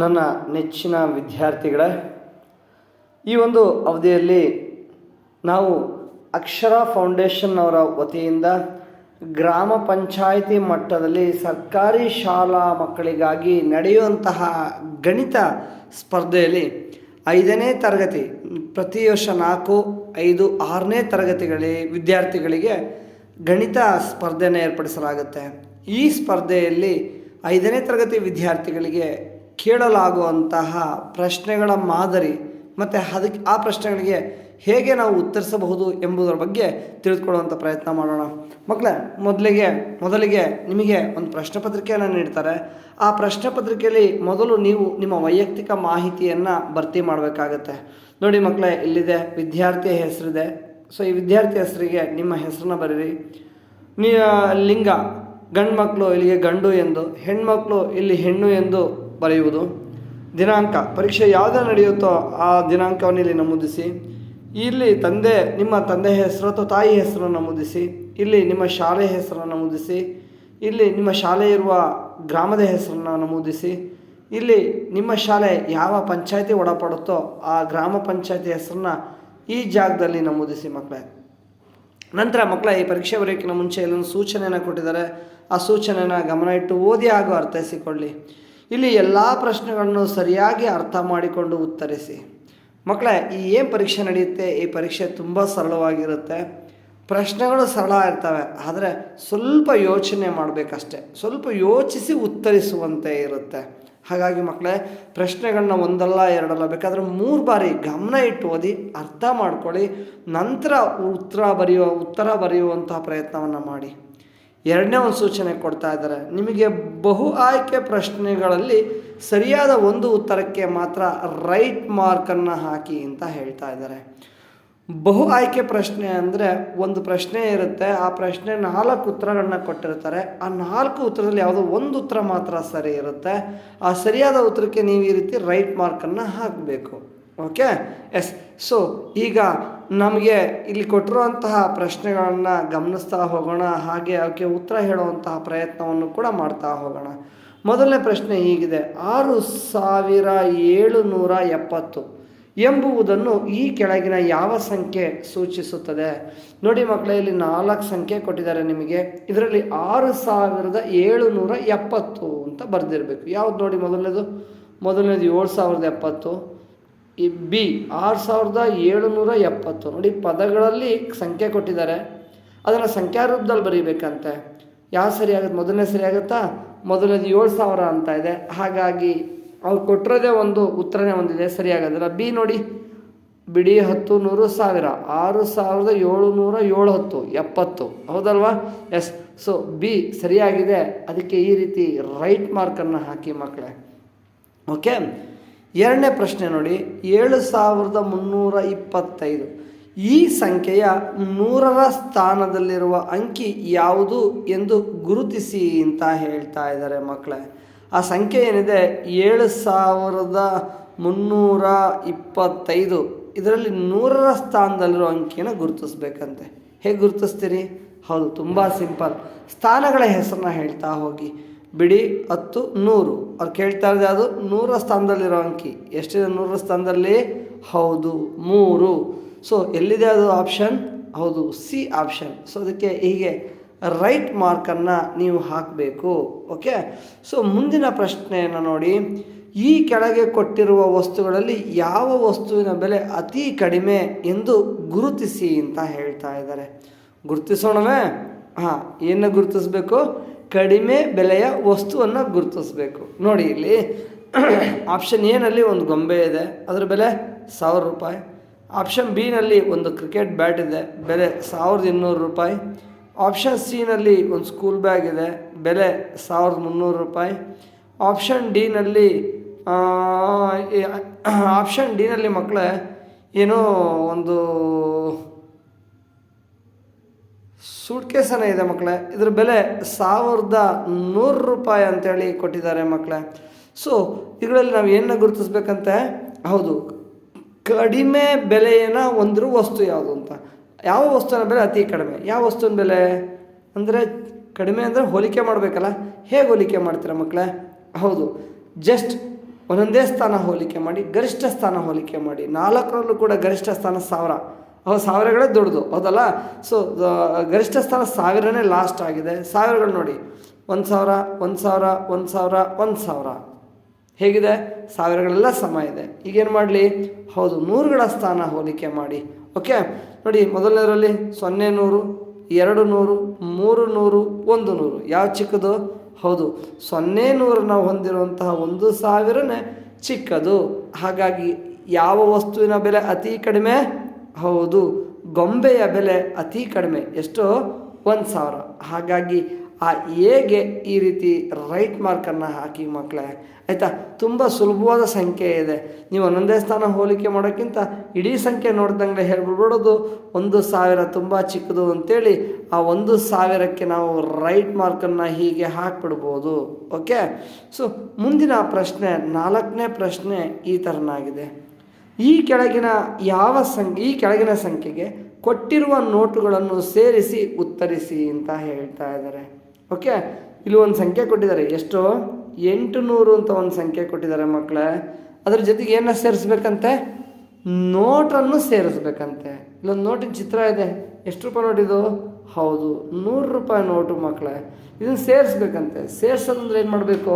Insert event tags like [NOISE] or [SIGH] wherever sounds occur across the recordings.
ನನ್ನ ನೆಚ್ಚಿನ ವಿದ್ಯಾರ್ಥಿಗಳೇ, ಈ ಒಂದು ಅವಧಿಯಲ್ಲಿ ನಾವು ಅಕ್ಷರ ಫೌಂಡೇಶನ್ ಅವರ ವತಿಯಿಂದ ಗ್ರಾಮ ಪಂಚಾಯಿತಿ ಮಟ್ಟದಲ್ಲಿ ಸರ್ಕಾರಿ ಶಾಲಾ ಮಕ್ಕಳಿಗಾಗಿ ನಡೆಯುವಂತಹ ಗಣಿತ ಸ್ಪರ್ಧೆಯಲ್ಲಿ ಐದನೇ ತರಗತಿ, ಪ್ರತಿ ವರ್ಷ ನಾಲ್ಕು, ಐದು, ಆರನೇ ತರಗತಿಗಳಿ ವಿದ್ಯಾರ್ಥಿಗಳಿಗೆ ಗಣಿತ ಸ್ಪರ್ಧೆಯನ್ನು ಏರ್ಪಡಿಸಲಾಗುತ್ತೆ. ಈ ಸ್ಪರ್ಧೆಯಲ್ಲಿ ಐದನೇ ತರಗತಿ ವಿದ್ಯಾರ್ಥಿಗಳಿಗೆ ಕೇಳಲಾಗುವಂತಹ ಪ್ರಶ್ನೆಗಳ ಮಾದರಿ ಮತ್ತು ಅದಕ್ಕೆ ಆ ಪ್ರಶ್ನೆಗಳಿಗೆ ಹೇಗೆ ನಾವು ಉತ್ತರಿಸಬಹುದು ಎಂಬುದರ ಬಗ್ಗೆ ತಿಳಿದುಕೊಳ್ಳುವಂಥ ಪ್ರಯತ್ನ ಮಾಡೋಣ. ಮಕ್ಕಳೇ, ಮೊದಲಿಗೆ ಮೊದಲಿಗೆ ನಿಮಗೆ ಒಂದು ಪ್ರಶ್ನೆ ಪತ್ರಿಕೆಯನ್ನು ನೀಡ್ತಾರೆ. ಆ ಪ್ರಶ್ನೆ ಪತ್ರಿಕೆಯಲ್ಲಿ ಮೊದಲು ನೀವು ನಿಮ್ಮ ವೈಯಕ್ತಿಕ ಮಾಹಿತಿಯನ್ನು ಭರ್ತಿ ಮಾಡಬೇಕಾಗತ್ತೆ. ನೋಡಿ ಮಕ್ಕಳೇ, ಇಲ್ಲಿದೆ, ವಿದ್ಯಾರ್ಥಿಯ ಹೆಸರಿದೆ. ಸೊ ಈ ವಿದ್ಯಾರ್ಥಿ ಹೆಸರಿಗೆ ನಿಮ್ಮ ಹೆಸರನ್ನ ಬರೀರಿ. ನೀ, ಲಿಂಗ ಗಂಡು ಮಕ್ಕಳು ಇಲ್ಲಿಗೆ ಗಂಡು ಎಂದು, ಹೆಣ್ಮಕ್ಳು ಇಲ್ಲಿ ಹೆಣ್ಣು ಎಂದು ಬರೆಯುವುದು. ದಿನಾಂಕ. ಪರೀಕ್ಷೆ ಯಾವುದೇ ನಡೆಯುತ್ತೋ ಆ ದಿನಾಂಕವನ್ನು ಇಲ್ಲಿ ನಮೂದಿಸಿ. ಇಲ್ಲಿ ತಂದೆ, ನಿಮ್ಮ ತಂದೆ ಹೆಸರು ಅಥವಾ ತಾಯಿ ಹೆಸರನ್ನು ನಮೂದಿಸಿ. ಇಲ್ಲಿ ನಿಮ್ಮ ಶಾಲೆ ಹೆಸರನ್ನು ನಮೂದಿಸಿ. ಇಲ್ಲಿ ನಿಮ್ಮ ಶಾಲೆ ಇರುವ ಗ್ರಾಮದ ಹೆಸರನ್ನು ನಮೂದಿಸಿ. ಇಲ್ಲಿ ನಿಮ್ಮ ಶಾಲೆ ಯಾವ ಪಂಚಾಯತಿ ಒಳಪಡುತ್ತೋ ಆ ಗ್ರಾಮ ಪಂಚಾಯತಿ ಹೆಸರನ್ನ ಈ ಜಾಗದಲ್ಲಿ ನಮೂದಿಸಿ ಮಕ್ಕಳೇ. ನಂತರ ಮಕ್ಕಳ, ಈ ಪರೀಕ್ಷೆ ಬರೆಯೋಕ್ಕಿಂತ ಮುಂಚೆ ಇಲ್ಲೊಂದು ಸೂಚನೆಯನ್ನು ಕೊಟ್ಟಿದ್ದಾರೆ. ಆ ಸೂಚನೆಯನ್ನು ಗಮನ ಇಟ್ಟು ಓದಿ ಹಾಗೂ ಅರ್ಥೈಸಿಕೊಳ್ಳಿ. ಇಲ್ಲಿ ಎಲ್ಲ ಪ್ರಶ್ನೆಗಳನ್ನು ಸರಿಯಾಗಿ ಅರ್ಥ ಮಾಡಿಕೊಂಡು ಉತ್ತರಿಸಿ. ಮಕ್ಕಳೇ, ಈ ಏನು ಪರೀಕ್ಷೆ ನಡೆಯುತ್ತೆ? ಈ ಪರೀಕ್ಷೆ ತುಂಬ ಸರಳವಾಗಿರುತ್ತೆ. ಪ್ರಶ್ನೆಗಳು ಸರಳ ಇರ್ತವೆ, ಆದರೆ ಸ್ವಲ್ಪ ಯೋಚನೆ ಮಾಡಬೇಕಷ್ಟೆ. ಸ್ವಲ್ಪ ಯೋಚಿಸಿ ಉತ್ತರಿಸುವಂತೆ ಇರುತ್ತೆ. ಹಾಗಾಗಿ ಮಕ್ಕಳೇ, ಪ್ರಶ್ನೆಗಳನ್ನ ಒಂದಲ್ಲ, ಎರಡಲ್ಲ, ಬೇಕಾದರೆ ಮೂರು ಬಾರಿ ಗಮನ ಇಟ್ಟು ಓದಿ, ಅರ್ಥ ಮಾಡ್ಕೊಳ್ಳಿ, ನಂತರ ಉತ್ತರ ಬರೆಯುವ ಉತ್ತರ ಬರೆಯುವಂತಹ ಪ್ರಯತ್ನವನ್ನು ಮಾಡಿ. ಎರಡನೇ ಒಂದು ಸೂಚನೆ ಕೊಡ್ತಾ ಇದ್ದಾರೆ. ನಿಮಗೆ ಬಹು ಆಯ್ಕೆ ಪ್ರಶ್ನೆಗಳಲ್ಲಿ ಸರಿಯಾದ ಒಂದು ಉತ್ತರಕ್ಕೆ ಮಾತ್ರ ರೈಟ್ ಮಾರ್ಕನ್ನು ಹಾಕಿ ಅಂತ ಹೇಳ್ತಾ ಇದ್ದಾರೆ. ಬಹು ಆಯ್ಕೆ ಪ್ರಶ್ನೆ ಅಂದರೆ ಒಂದು ಪ್ರಶ್ನೆ ಇರುತ್ತೆ, ಆ ಪ್ರಶ್ನೆ ನಾಲ್ಕು ಉತ್ತರಗಳನ್ನ ಕೊಟ್ಟಿರ್ತಾರೆ. ಆ ನಾಲ್ಕು ಉತ್ತರದಲ್ಲಿ ಯಾವುದೋ ಒಂದು ಉತ್ತರ ಮಾತ್ರ ಸರಿ ಇರುತ್ತೆ. ಆ ಸರಿಯಾದ ಉತ್ತರಕ್ಕೆ ನೀವು ಈ ರೀತಿ ರೈಟ್ ಮಾರ್ಕನ್ನು ಹಾಕಬೇಕು. ಓಕೆ ಎಸ್ ಸೊ ಈಗ ನಮಗೆ ಇಲ್ಲಿ ಕೊಟ್ಟಿರುವಂತಹ ಪ್ರಶ್ನೆಗಳನ್ನು ಗಮನಿಸ್ತಾ ಹೋಗೋಣ, ಹಾಗೆ ಅವಕ್ಕೆ ಉತ್ತರ ಹೇಳುವಂತಹ ಪ್ರಯತ್ನವನ್ನು ಕೂಡ ಮಾಡ್ತಾ ಹೋಗೋಣ. ಮೊದಲನೇ ಪ್ರಶ್ನೆ ಹೀಗಿದೆ, ಆರು ಸಾವಿರ ಏಳು ನೂರ ಎಪ್ಪತ್ತು ಎಂಬುವುದನ್ನು ಈ ಕೆಳಗಿನ ಯಾವ ಸಂಖ್ಯೆ ಸೂಚಿಸುತ್ತದೆ? ನೋಡಿ ಮಕ್ಕಳೇ, ಇಲ್ಲಿ ನಾಲ್ಕು ಸಂಖ್ಯೆ ಕೊಟ್ಟಿದ್ದಾರೆ ನಿಮಗೆ. ಇದರಲ್ಲಿ ಆರು ಸಾವಿರದ ಏಳುನೂರ ಎಪ್ಪತ್ತು ಅಂತ ಬರೆದಿರಬೇಕು. ಯಾವ್ದು ನೋಡಿ ಮೊದಲನೇದು? ಮೊದಲನೇದು ಏಳು ಸಾವಿರದ ಎಪ್ಪತ್ತು. ಬಿ ಆರು ಸಾವಿರದ ಏಳುನೂರ ಎಪ್ಪತ್ತು. ನೋಡಿ, ಪದಗಳಲ್ಲಿ ಸಂಖ್ಯೆ ಕೊಟ್ಟಿದ್ದಾರೆ. ಅದನ್ನು ಸಂಖ್ಯಾ ರೂಪದಲ್ಲಿ ಬರೀಬೇಕಂತೆ. ಯಾವ ಸರಿ ಆಗುತ್ತೆ? ಮೊದಲನೇ ಸರಿ ಆಗುತ್ತಾ? ಮೊದಲನೇದು ಏಳು ಸಾವಿರ ಅಂತ ಇದೆ. ಹಾಗಾಗಿ ಅವ್ರು ಕೊಟ್ಟಿರೋದೇ ಒಂದು ಉತ್ತರನೇ ಒಂದಿದೆ. ಸರಿಯಾಗೋದಿಲ್ಲ ಬಿ ನೋಡಿ, ಬಿಡಿ ಹತ್ತು, ನೂರು, ಸಾವಿರ. ಆರು ಸಾವಿರದ ಏಳುನೂರ ಏಳು ಹತ್ತು ಎಪ್ಪತ್ತು. ಹೌದಲ್ವಾ? ಎಸ್. ಸೊ, ಬಿ ಸರಿಯಾಗಿದೆ. ಅದಕ್ಕೆ ಈ ರೀತಿ ರೈಟ್ ಮಾರ್ಕನ್ನು ಹಾಕಿ ಮಕ್ಕಳೇ. ಓಕೆ ಎರಡನೇ ಪ್ರಶ್ನೆ ನೋಡಿ. ಏಳು ಸಾವಿರದ ಮುನ್ನೂರ ಇಪ್ಪತ್ತೈದು. ಈ ಸಂಖ್ಯೆಯ ನೂರರ ಸ್ಥಾನದಲ್ಲಿರುವ ಅಂಕಿ ಯಾವುದು ಎಂದು ಗುರುತಿಸಿ ಅಂತ ಹೇಳ್ತಾ ಇದ್ದಾರೆ ಮಕ್ಕಳೇ. ಆ ಸಂಖ್ಯೆ ಏನಿದೆ? ಏಳು ಸಾವಿರದ ಮುನ್ನೂರ ಇಪ್ಪತ್ತೈದು. ಇದರಲ್ಲಿ ನೂರರ ಸ್ಥಾನದಲ್ಲಿರೋ ಅಂಕಿನ ಗುರುತಿಸ್ಬೇಕಂತೆ. ಹೇಗೆ ಗುರುತಿಸ್ತೀರಿ? ಹೌದು, ತುಂಬ ಸಿಂಪಲ್. ಸ್ಥಾನಗಳ ಹೆಸರನ್ನ ಹೇಳ್ತಾ ಹೋಗಿ. ಬಿಡಿ ಹತ್ತು ನೂರು. ಅವ್ರು ಕೇಳ್ತಾ ಇರೋದು ಅದು ನೂರ ಸ್ಥಾನದಲ್ಲಿರೋ ಅಂಕಿ. ಎಷ್ಟಿದೆ ನೂರ ಸ್ಥಾನದಲ್ಲಿ? ಹೌದು, ಮೂರು. ಸೊ ಎಲ್ಲಿದೆ ಅದು ಆಪ್ಷನ್ ಹೌದು ಸಿ ಆಪ್ಷನ್ ಸೊ ಅದಕ್ಕೆ ಹೀಗೆ ರೈಟ್ ಮಾರ್ಕನ್ನು ನೀವು ಹಾಕಬೇಕು. ಓಕೆ ಸೊ ಮುಂದಿನ ಪ್ರಶ್ನೆಯನ್ನು ನೋಡಿ. ಈ ಕೆಳಗೆ ಕೊಟ್ಟಿರುವ ವಸ್ತುಗಳಲ್ಲಿ ಯಾವ ವಸ್ತುವಿನ ಬೆಲೆ ಅತಿ ಕಡಿಮೆ ಎಂದು ಗುರುತಿಸಿ ಅಂತ ಹೇಳ್ತಾ ಇದ್ದಾರೆ. ಗುರುತಿಸೋಣವೇ? ಹಾಂ, ಏನು ಗುರುತಿಸ್ಬೇಕು? ಕಡಿಮೆ ಬೆಲೆಯ ವಸ್ತುವನ್ನು ಗುರುತಿಸಬೇಕು. ನೋಡಿ ಇಲ್ಲಿ [CLEARS THROAT] ಆಪ್ಷನ್ ಎನಲ್ಲಿ ಒಂದು ಗೊಂಬೆ ಇದೆ. ಅದರ ಬೆಲೆ ಸಾವಿರ ರೂಪಾಯಿ. ಆಪ್ಷನ್ ಬಿನಲ್ಲಿ ಒಂದು ಕ್ರಿಕೆಟ್ ಬ್ಯಾಟ್ ಇದೆ. ಬೆಲೆ ಸಾವಿರದ ಇನ್ನೂರು ರೂಪಾಯಿ. ಆಪ್ಷನ್ ಸಿನಲ್ಲಿ ಒಂದು ಸ್ಕೂಲ್ ಬ್ಯಾಗ್ ಇದೆ. ಬೆಲೆ ಸಾವಿರದ ಮುನ್ನೂರು ರೂಪಾಯಿ. ಆಪ್ಷನ್ ಡಿನಲ್ಲಿ ಆಪ್ಷನ್ ಡಿನಲ್ಲಿ ಮಕ್ಕಳೇ ಏನೋ ಒಂದು ಸೂಟ್ ಕೇಸನೇ ಇದೆ ಮಕ್ಕಳೇ. ಇದ್ರ ಬೆಲೆ ಸಾವಿರದ ನೂರು ರೂಪಾಯಿ ಅಂತೇಳಿ ಕೊಟ್ಟಿದ್ದಾರೆ ಮಕ್ಕಳೇ. ಸೊ ಇದರಲ್ಲಿ ನಾವು ಏನನ್ನ ಗುರುತಿಸ್ಬೇಕಂತೆ? ಹೌದು, ಕಡಿಮೆ ಬೆಲೆಯನ್ನು ಹೊಂದಿರುವ ವಸ್ತು ಯಾವುದು ಅಂತ. ಯಾವ ವಸ್ತುವಿನ ಬೆಲೆ ಅತಿ ಕಡಿಮೆ? ಯಾವ ವಸ್ತುವಿನ ಬೆಲೆ? ಅಂದರೆ ಕಡಿಮೆ ಅಂದರೆ ಹೋಲಿಕೆ ಮಾಡಬೇಕಲ್ಲ? ಹೇಗೆ ಹೋಲಿಕೆ ಮಾಡ್ತೀರಾ ಮಕ್ಕಳೇ? ಹೌದು ಜಸ್ಟ್ ಒಂದೊಂದೇ ಸ್ಥಾನ ಹೋಲಿಕೆ ಮಾಡಿ, ಗರಿಷ್ಠ ಸ್ಥಾನ ಹೋಲಿಕೆ ಮಾಡಿ. ನಾಲ್ಕರಲ್ಲೂ ಕೂಡ ಗರಿಷ್ಠ ಸ್ಥಾನ ಸಾವಿರ. ಅವು ಸಾವಿರಗಳೇ ದೊಡ್ಡದು ಹೌದಲ್ಲ? ಸೊ ಗರಿಷ್ಠ ಸ್ಥಾನ ಸಾವಿರನೇ ಲಾಸ್ಟ್ ಆಗಿದೆ. ಸಾವಿರಗಳು ನೋಡಿ. ಒಂದು ಸಾವಿರ ಒಂದು ಸಾವಿರ ಒಂದು ಸಾವಿರ ಒಂದು ಸಾವಿರ. ಹೇಗಿದೆ? ಸಾವಿರಗಳೆಲ್ಲ ಸಮ ಇದೆ. ಈಗೇನು ಮಾಡಲಿ? ಹೌದು, ನೂರುಗಳ ಸ್ಥಾನ ಹೋಲಿಕೆ ಮಾಡಿ. ಓಕೆ ನೋಡಿ, ಮೊದಲನೇದರಲ್ಲಿ ಸೊನ್ನೆ ನೂರು, ಎರಡು ನೂರು, ಮೂರು ನೂರು, ಒಂದು ನೂರು. ಯಾವ ಚಿಕ್ಕದು? ಹೌದು, ಸೊನ್ನೆ ನೂರು ನಾವು ಹೊಂದಿರುವಂತಹ ಒಂದು ಸಾವಿರನೇ ಚಿಕ್ಕದು. ಹಾಗಾಗಿ ಯಾವ ವಸ್ತುವಿನ ಬೆಲೆ ಅತಿ ಕಡಿಮೆ? ಹೌದು, ಗೊಂಬೆಯ ಬೆಲೆ ಅತಿ ಕಡಿಮೆ, ಎಷ್ಟು? ಒಂದು ಸಾವಿರ. ಹಾಗಾಗಿ ಆ ಎಗೆ ಈ ರೀತಿ ರೈಟ್ ಮಾರ್ಕನ್ನು ಹಾಕಿ ಮಕ್ಕಳೇ ಆಯಿತಾ? ತುಂಬ ಸುಲಭವಾದ ಸಂಖ್ಯೆ ಇದೆ. ನೀವು ಒಂದೊಂದೇ ಸ್ಥಾನ ಹೋಲಿಕೆ ಮಾಡೋಕ್ಕಿಂತ ಇಡೀ ಸಂಖ್ಯೆ ನೋಡ್ದಂಗೆ ಹೇಳ್ಬಿಡ್ಬಿಡೋದು ಒಂದು ಸಾವಿರ ತುಂಬ ಚಿಕ್ಕದು ಅಂತೇಳಿ ಆ ಒಂದು ಸಾವಿರಕ್ಕೆ ನಾವು ರೈಟ್ ಮಾರ್ಕನ್ನು ಹೀಗೆ ಹಾಕ್ಬಿಡ್ಬೋದು. ಓಕೆ ಸೊ ಮುಂದಿನ ಪ್ರಶ್ನೆ, ನಾಲ್ಕನೇ ಪ್ರಶ್ನೆ ಈ ಥರನಾಗಿದೆ ಈ ಕೆಳಗಿನ ಯಾವ ಸಂಖ್ಯೆ, ಈ ಕೆಳಗಿನ ಸಂಖ್ಯೆಗೆ ಕೊಟ್ಟಿರುವ ನೋಟುಗಳನ್ನು ಸೇರಿಸಿ ಉತ್ತರಿಸಿ ಅಂತ ಹೇಳ್ತಾ ಇದ್ದಾರೆ. ಓಕೆ ಇಲ್ಲಿ ಒಂದು ಸಂಖ್ಯೆ ಕೊಟ್ಟಿದ್ದಾರೆ. ಎಷ್ಟು? ಎಂಟು ನೂರು ಅಂತ ಒಂದು ಸಂಖ್ಯೆ ಕೊಟ್ಟಿದ್ದಾರೆ ಮಕ್ಕಳೇ ಅದ್ರ ಜೊತೆಗೆ ಏನ ಸೇರಿಸ್ಬೇಕಂತೆ? ನೋಟನ್ನು ಸೇರಿಸ್ಬೇಕಂತೆ. ಇಲ್ಲೊಂದು ನೋಟಿನ ಚಿತ್ರ ಇದೆ. ಎಷ್ಟು ರೂಪಾಯಿ ನೋಟಿದು ಹೌದು, ನೂರು ರೂಪಾಯಿ ನೋಟು ಮಕ್ಕಳೇ ಇದನ್ನು ಸೇರಿಸ್ಬೇಕಂತೆ. ಸೇರಿಸೋದಂದ್ರೆ ಏನು ಮಾಡಬೇಕು?